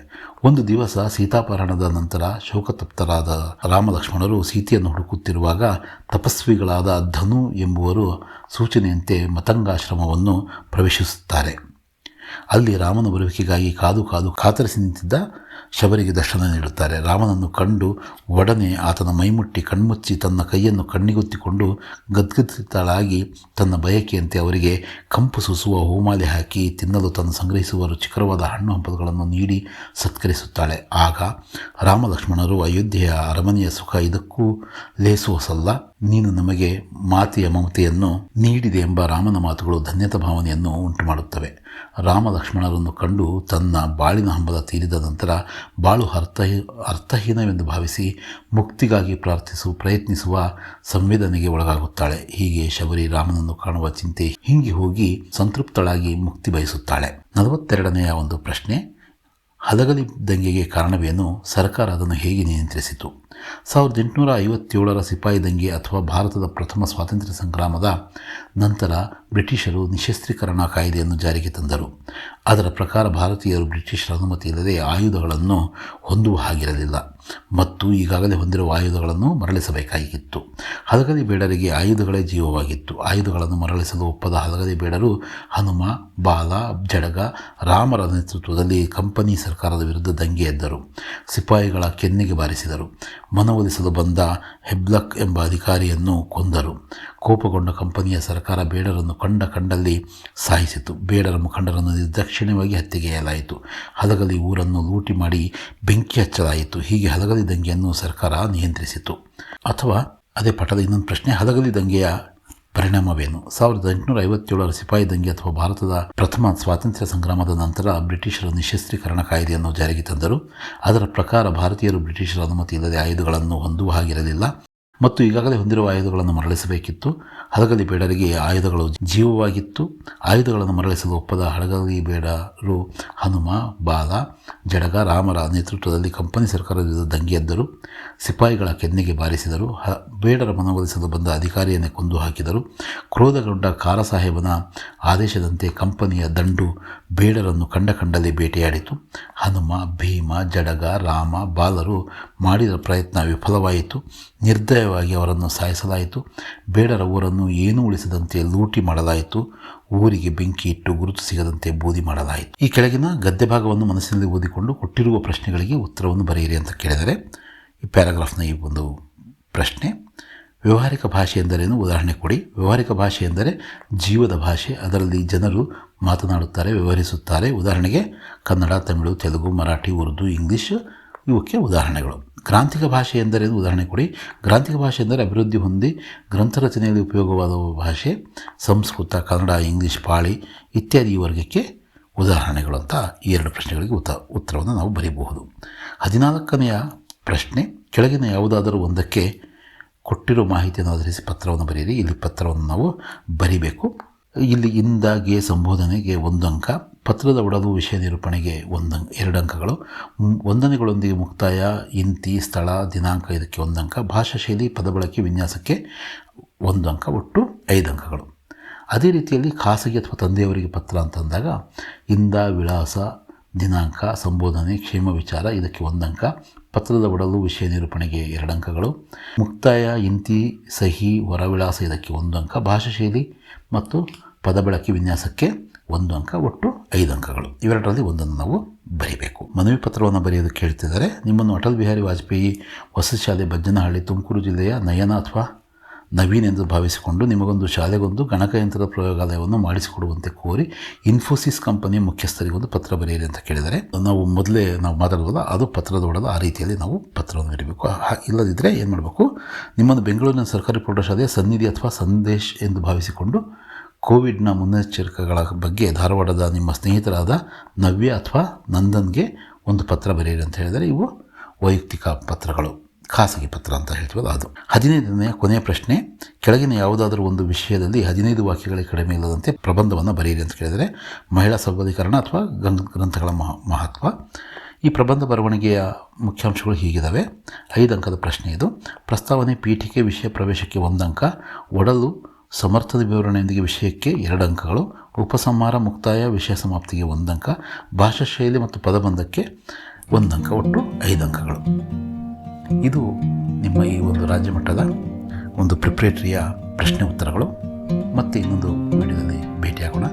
ಒಂದು ದಿವಸ ಸೀತಾಪಹರಣದ ನಂತರ ಶೋಕತಪ್ತರಾದ ರಾಮಲಕ್ಷ್ಮಣರು ಸೀತೆಯನ್ನು ಹುಡುಕುತ್ತಿರುವಾಗ ತಪಸ್ವಿಗಳಾದ ಧನು ಎಂಬುವರು ಸೂಚನೆಯಂತೆ ಮತಂಗಾಶ್ರಮವನ್ನು ಪ್ರವೇಶಿಸುತ್ತಾರೆ. ಅಲ್ಲಿ ರಾಮನ ಬರುವಿಕೆಗಾಗಿ ಕಾದು ಕಾದು ಕಾತರಿಸಿ ನಿಂತಿದ್ದ ಶಬರಿಗೆ ದರ್ಶನ ನೀಡುತ್ತಾರೆ. ರಾಮನನ್ನು ಕಂಡು ಒಡನೆ ಆತನ ಮೈಮುಟ್ಟಿ ಕಣ್ಮುಚ್ಚಿ ತನ್ನ ಕೈಯನ್ನು ಕಣ್ಣಿಗೊತ್ತಿಕೊಂಡು ಗದ್ಗದಿತಳಾಗಿ ತನ್ನ ಬಯಕೆಯಂತೆ ಅವರಿಗೆ ಕಂಪು ಸುಸುವ ಹೂಮಾಲೆ ಹಾಕಿ ತಿನ್ನಲು ತನ್ನ ಸಂಗ್ರಹಿಸುವ ರುಚಿಕರವಾದ ಹಣ್ಣು ಹಂಪಲುಗಳನ್ನು ನೀಡಿ ಸತ್ಕರಿಸುತ್ತಾಳೆ. ಆಗ ರಾಮಲಕ್ಷ್ಮಣರು ಅಯೋಧ್ಯೆಯ ಅರಮನೆಯ ಸುಖ ಇದಕ್ಕೂ ಲೇಸುವಸಲ್ಲ ನೀನು ನಮಗೆ ಮಾತೆಯ ಮಮತೆಯನ್ನು ನೀಡಿದೆ ಎಂಬ ರಾಮನ ಮಾತುಗಳು ಧನ್ಯತ ಭಾವನೆಯನ್ನು ಉಂಟು ಮಾಡುತ್ತವೆ ರಾಮ ಲಕ್ಷ್ಮಣರನ್ನು ಕಂಡು ತನ್ನ ಬಾಳಿನ ಹಂಬಲ ತೀರಿದ ನಂತರ ಬಾಳು ಅರ್ಥ ಅರ್ಥಹೀನವೆಂದು ಭಾವಿಸಿ ಮುಕ್ತಿಗಾಗಿ ಪ್ರಾರ್ಥಿಸು, ಪ್ರಯತ್ನಿಸುವ ಸಂವೇದನೆಗೆ ಒಳಗಾಗುತ್ತಾಳೆ. ಹೀಗೆ ಶಬರಿ ರಾಮನನ್ನು ಕಾಣುವ ಚಿಂತೆ ಹಿಂಗಿ ಹೋಗಿ ಸಂತೃಪ್ತಳಾಗಿ ಮುಕ್ತಿ ಬಯಸುತ್ತಾಳೆ. ನಲವತ್ತೆರಡನೆಯ ಒಂದು ಪ್ರಶ್ನೆ ಹಲಗಲಿ ದಂಗೆಗೆ ಕಾರಣವೇನು? ಸರ್ಕಾರ ಅದನ್ನು ಹೇಗೆ ನಿಯಂತ್ರಿಸಿತು? ಸಾವಿರದ ಎಂಟುನೂರ ಐವತ್ತೇಳರ ಸಿಪಾಯಿ ದಂಗೆ ಅಥವಾ ಭಾರತದ ಪ್ರಥಮ ಸ್ವಾತಂತ್ರ್ಯ ಸಂಗ್ರಾಮದ ನಂತರ ಬ್ರಿಟಿಷರು ನಿಶಸ್ತ್ರೀಕರಣ ಕಾಯ್ದೆಯನ್ನು ಜಾರಿಗೆ ತಂದರು. ಅದರ ಪ್ರಕಾರ ಭಾರತೀಯರು ಬ್ರಿಟಿಷರ ಅನುಮತಿ ಇಲ್ಲದೆ ಆಯುಧಗಳನ್ನು ಹೊಂದುವ ಹಾಗಿರಲಿಲ್ಲ. ಮತ್ತು ಈಗಾಗಲೇ ಹೊಂದಿರುವ ಆಯುಧಗಳನ್ನು ಮರಳಿಸಬೇಕಾಗಿತ್ತು. ಹಲಗಲಿ ಬೇಡರಿಗೆ ಆಯುಧಗಳೇ ಜೀವವಾಗಿತ್ತು. ಆಯುಧಗಳನ್ನು ಮರಳಿಸಲು ಒಪ್ಪದ ಹಲಗಲಿ ಬೇಡರು ಹನುಮ, ಬಾಲ, ಜಡಗ, ರಾಮರ ನೇತೃತ್ವದಲ್ಲಿ ಕಂಪನಿ ಸರ್ಕಾರದ ವಿರುದ್ಧ ದಂಗೆ ಎದ್ದರು. ಸಿಪಾಯಿಗಳ ಕೆನ್ನೆಗೆ ಬಾರಿಸಿದರು. ಮನವೊಲಿಸಲು ಬಂದ ಹೆಬ್ಲಕ್ ಎಂಬ ಅಧಿಕಾರಿಯನ್ನು ಕೊಂದರು. ಕೋಪಗೊಂಡ ಕಂಪನಿಯ ಸರ್ಕಾರ ಬೇಡರನ್ನು ಕಂಡ ಕಂಡಲ್ಲಿ ಸಾಯಿಸಿತು. ಬೇಡರ ಮುಖಂಡರನ್ನು ನಿರ್ದಕ್ಷಿಣ್ಯವಾಗಿ ಹತ್ಯೆಗೆಯಲಾಯಿತು ಹಲಗಲಿ ಊರನ್ನು ಲೂಟಿ ಮಾಡಿ ಬೆಂಕಿ ಹಚ್ಚಲಾಯಿತು. ಹೀಗೆ ಹಲಗಲಿ ದಂಗೆಯನ್ನು ಸರ್ಕಾರ ನಿಯಂತ್ರಿಸಿತು. ಅಥವಾ ಅದೇ ಪಠದ ಇನ್ನೊಂದು ಪ್ರಶ್ನೆ ಹಲಗಲಿ ದಂಗೆಯ ಪರಿಣಾಮವೇನು? ಸಾವಿರದ ಎಂಟುನೂರ ಐವತ್ತೇಳರ ಸಿಪಾಯಿ ದಂಗೆ ಅಥವಾ ಭಾರತದ ಪ್ರಥಮ ಸ್ವಾತಂತ್ರ್ಯ ಸಂಗ್ರಾಮದ ನಂತರ ಬ್ರಿಟಿಷರ ನಿಶಸ್ತ್ರೀಕರಣ ಕಾಯ್ದೆಯನ್ನು ಜಾರಿಗೆ ತಂದರು. ಅದರ ಪ್ರಕಾರ ಭಾರತೀಯರು ಬ್ರಿಟಿಷರ ಅನುಮತಿ ಇಲ್ಲದೆ ಆಯುಧಗಳನ್ನು ಹೊಂದುವ ಹಾಗಿರಲಿಲ್ಲ. ಮತ್ತು ಈಗಾಗಲೇ ಹೊಂದಿರುವ ಆಯುಧಗಳನ್ನು ಮರಳಿಸಬೇಕಿತ್ತು. ಹಡಗಲಿ ಬೇಡರಿಗೆ ಆಯುಧಗಳು ಜೀವವಾಗಿತ್ತು. ಆಯುಧಗಳನ್ನು ಮರಳಿಸಲು ಒಪ್ಪದ ಹಡಗಲಿ ಬೇಡರು ಹನುಮ, ಬಾಲ, ಜಡಗ, ರಾಮರ ನೇತೃತ್ವದಲ್ಲಿ ಕಂಪನಿ ಸರ್ಕಾರದ ವಿರುದ್ಧ ದಂಗೆ ಎದ್ದರು. ಸಿಪಾಯಿಗಳ ಕೆನ್ನೆಗೆ ಬಾರಿಸಿದರು. ಹ, ಬೇಡರ ಮನವೊಲಿಸಲು ಬಂದ ಅಧಿಕಾರಿಯನ್ನೇ ಕೊಂದು ಹಾಕಿದರು. ಕ್ರೋಧಗೊಂಡ ಕಾರಸಾಹೇಬನ ಆದೇಶದಂತೆ ಕಂಪನಿಯ ದಂಡು ಬೇಡರನ್ನು ಕಂಡ ಕಂಡಲ್ಲಿ ಬೇಟೆಯಾಡಿತು. ಹನುಮ, ಭೀಮ, ಜಡಗ, ರಾಮ, ಬಾಲರು ಮಾಡಿದ ಪ್ರಯತ್ನ ವಿಫಲವಾಯಿತು. ನಿರ್ದಯವಾಗಿ ಅವರನ್ನು ಸಾಯಿಸಲಾಯಿತು. ಬೇಡರ ಊರನ್ನು ಏನೂ ಉಳಿಸದಂತೆ ಲೂಟಿ ಮಾಡಲಾಯಿತು. ಊರಿಗೆ ಬೆಂಕಿ ಇಟ್ಟು ಗುರುತು ಸಿಗದಂತೆ ಬೂದಿ ಮಾಡಲಾಯಿತು. ಈ ಕೆಳಗಿನ ಗದ್ದೆ ಭಾಗವನ್ನು ಮನಸ್ಸಿನಲ್ಲಿ ಓದಿಕೊಂಡು ಕೊಟ್ಟಿರುವ ಪ್ರಶ್ನೆಗಳಿಗೆ ಉತ್ತರವನ್ನು ಬರೆಯಿರಿ ಅಂತ ಕೇಳಿದರೆ, ಈ ಪ್ಯಾರಾಗ್ರಾಫ್ನ ಈ ಒಂದು ಪ್ರಶ್ನೆ ವ್ಯವಹಾರಿಕ ಭಾಷೆ ಎಂದರೇನು ಉದಾಹರಣೆ ಕೊಡಿ. ವ್ಯವಹಾರಿಕ ಭಾಷೆ ಎಂದರೆ ಜೀವದ ಭಾಷೆ. ಅದರಲ್ಲಿ ಜನರು ಮಾತನಾಡುತ್ತಾರೆ, ವ್ಯವಹರಿಸುತ್ತಾರೆ. ಉದಾಹರಣೆಗೆ ಕನ್ನಡ, ತಮಿಳು, ತೆಲುಗು, ಮರಾಠಿ, ಉರ್ದು, ಇಂಗ್ಲೀಷ್ ಇವಕ್ಕೆ ಉದಾಹರಣೆಗಳು. ಗ್ರಾಂಥಿಕ ಭಾಷೆ ಎಂದರೇನು ಉದಾಹರಣೆ ಕೊಡಿ. ಗ್ರಾಂಥಿಕ ಭಾಷೆ ಎಂದರೆ ಅಭಿವೃದ್ಧಿ ಹೊಂದಿ ಗ್ರಂಥ ರಚನೆಯಲ್ಲಿ ಉಪಯೋಗವಾದ ಭಾಷೆ, ಸಂಸ್ಕೃತ, ಕನ್ನಡ, ಇಂಗ್ಲೀಷ್, ಪಾಳಿ ಇತ್ಯಾದಿ ವರ್ಗಕ್ಕೆ ಉದಾಹರಣೆಗಳು ಅಂತ ಈ ಎರಡು ಪ್ರಶ್ನೆಗಳಿಗೆ ಉತ್ತ, ಉತ್ತರವನ್ನು ನಾವು ಬರೀಬಹುದು. ಹದಿನಾಲ್ಕನೆಯ ಪ್ರಶ್ನೆ, ಕೆಳಗಿನ ಯಾವುದಾದರೂ ಒಂದಕ್ಕೆ ಕೊಟ್ಟಿರೋ ಮಾಹಿತಿಯನ್ನು ಆಧರಿಸಿ ಪತ್ರವನ್ನು ಬರೆಯಿರಿ. ಇಲ್ಲಿ ಪತ್ರವನ್ನು ನಾವು ಬರಿಬೇಕು. ಇಲ್ಲಿ ಇಂದಾಗೆ ಸಂಬೋಧನೆಗೆ ಒಂದು ಅಂಕ, ಪತ್ರದ ಒಡಲು ವಿಷಯ ನಿರೂಪಣೆಗೆ ಒಂದು ಅಂಕ, ಎರಡು ಅಂಕಗಳು. ವಂದನೆಗಳೊಂದಿಗೆ ಮುಕ್ತಾಯ, ಇಂತಿ, ಸ್ಥಳ, ದಿನಾಂಕ ಇದಕ್ಕೆ ಒಂದು ಅಂಕ, ಭಾಷಾ ಶೈಲಿ, ಪದಬಳಕೆ, ವಿನ್ಯಾಸಕ್ಕೆ ಒಂದು ಅಂಕ, ಒಟ್ಟು ಐದು ಅಂಕಗಳು. ಅದೇ ರೀತಿಯಲ್ಲಿ ಖಾಸಗಿ ಅಥವಾ ತಂದೆಯವರಿಗೆ ಪತ್ರ ಅಂತಂದಾಗ ಇಂದ, ವಿಳಾಸ, ದಿನಾಂಕ, ಸಂಬೋಧನೆ, ಕ್ಷೇಮ ವಿಚಾರ ಇದಕ್ಕೆ ಒಂದು ಅಂಕ ಪತ್ರದ ಒಡಲು ವಿಷಯ ನಿರೂಪಣೆಗೆ ಎರಡು ಅಂಕಗಳು ಮುಕ್ತಾಯ, ಇಂತಿ, ಸಹಿ ಹೊರವಿಳಾಸ ಇದಕ್ಕೆ ಒಂದು ಅಂಕ. ಭಾಷಾ ಶೈಲಿ ಮತ್ತು ಪದ ಬಳಕೆ ವಿನ್ಯಾಸಕ್ಕೆ ಒಂದು ಅಂಕ. ಒಟ್ಟು ಐದು ಅಂಕಗಳು ಇವೆರಡರಲ್ಲಿ ಒಂದನ್ನು ನಾವು ಬರೀಬೇಕು. ಮನವಿ ಪತ್ರವನ್ನು ಬರೆಯೋದಕ್ಕೆ ಹೇಳ್ತಿದ್ದಾರೆ. ನಿಮ್ಮನ್ನು ಅಟಲ್ ಬಿಹಾರಿ ವಾಜಪೇಯಿ ವಸತಿ ಶಾಲೆ ಭಜ್ಜನಹಳ್ಳಿ ತುಮಕೂರು ಜಿಲ್ಲೆಯ ನಯನ ಅಥವಾ ನವೀನ್ ಎಂದು ಭಾವಿಸಿಕೊಂಡು ನಿಮಗೊಂದು ಶಾಲೆಗೊಂದು ಗಣಕಯಂತ್ರದ ಪ್ರಯೋಗಾಲಯವನ್ನು ಮಾಡಿಸಿಕೊಡುವಂತೆ ಕೋರಿ ಇನ್ಫೋಸಿಸ್ ಕಂಪನಿಯ ಮುಖ್ಯಸ್ಥರಿಗೊಂದು ಪತ್ರ ಬರೆಯಿರಿ ಅಂತ ಕೇಳಿದರೆ, ನಾವು ಮೊದಲೇ ನಾವು ಮಾತಾಡುವಲ್ಲ, ಅದು ಪತ್ರದ ಒಡಲು ಆ ರೀತಿಯಲ್ಲಿ ನಾವು ಪತ್ರವನ್ನು ಬರೀಬೇಕು ಇಲ್ಲದಿದ್ದರೆ ಏನು ಮಾಡಬೇಕು? ನಿಮ್ಮನ್ನು ಬೆಂಗಳೂರಿನ ಸರ್ಕಾರಿ ಪ್ರೌಢಶಾಲೆಯ ಸನ್ನಿಧಿ ಅಥವಾ ಸಂದೇಶ್ ಎಂದು ಭಾವಿಸಿಕೊಂಡು ಕೋವಿಡ್ನ ಮುನ್ನೆಚ್ಚರಿಕೆಗಳ ಬಗ್ಗೆ ಧಾರವಾಡದ ನಿಮ್ಮ ಸ್ನೇಹಿತರಾದ ನವ್ಯ ಅಥವಾ ನಂದನ್ಗೆ ಒಂದು ಪತ್ರ ಬರೆಯಿರಿ ಅಂತ ಹೇಳಿದರೆ, ಇವು ವೈಯಕ್ತಿಕ ಪತ್ರಗಳು. ಖಾಸಗಿ ಪತ್ರ ಅಂತ ಹೇಳ್ತೀವಲ್ಲ ಅದು. ಹದಿನೈದನೆಯ ಕೊನೆಯ ಪ್ರಶ್ನೆ, ಕೆಳಗಿನ ಯಾವುದಾದರೂ ಒಂದು ವಿಷಯದಲ್ಲಿ ಹದಿನೈದು ವಾಕ್ಯಗಳಿಗೆ ಕಡಿಮೆ ಇಲ್ಲದಂತೆ ಪ್ರಬಂಧವನ್ನು ಬರೆಯಿರಿ ಅಂತ ಕೇಳಿದರೆ, ಮಹಿಳಾ ಸಬಲೀಕರಣ ಅಥವಾ ಗ್ರಂಥಗಳ ಮಹ, ಮಹತ್ವ. ಈ ಪ್ರಬಂಧ ಬರವಣಿಗೆಯ ಮುಖ್ಯಾಂಶಗಳು ಹೀಗಿದ್ದಾವೆ ಐದು ಅಂಕದ ಪ್ರಶ್ನೆ ಇದು. ಪ್ರಸ್ತಾವನೆ ಪೀಠಿಕೆ ವಿಷಯ ಪ್ರವೇಶಕ್ಕೆ ಒಂದು ಅಂಕ, ಒಡಲು ಸಮರ್ಥದ ವಿವರಣೆಯೊಂದಿಗೆ ವಿಷಯಕ್ಕೆ ಎರಡು ಅಂಕಗಳು, ಉಪಸಂಹಾರ ಮುಕ್ತಾಯ ವಿಷಯ ಸಮಾಪ್ತಿಗೆ ಒಂದು ಅಂಕ, ಭಾಷಾ ಶೈಲಿ ಮತ್ತು ಪದಬಂಧಕ್ಕೆ ಒಂದು ಅಂಕ, ಒಟ್ಟು ಐದು ಅಂಕಗಳು. ಇದು ನಿಮ್ಮ ಈ ಒಂದು ರಾಜ್ಯ ಮಟ್ಟದ ಒಂದು ಪ್ರಿಪ್ರೇಟರಿಯ ಪ್ರಶ್ನೆ ಉತ್ತರಗಳು. ಮತ್ತೆ ಇನ್ನೊಂದು ವಿಡಿಯೋದಲ್ಲಿ ಭೇಟಿಯಾಗೋಣ.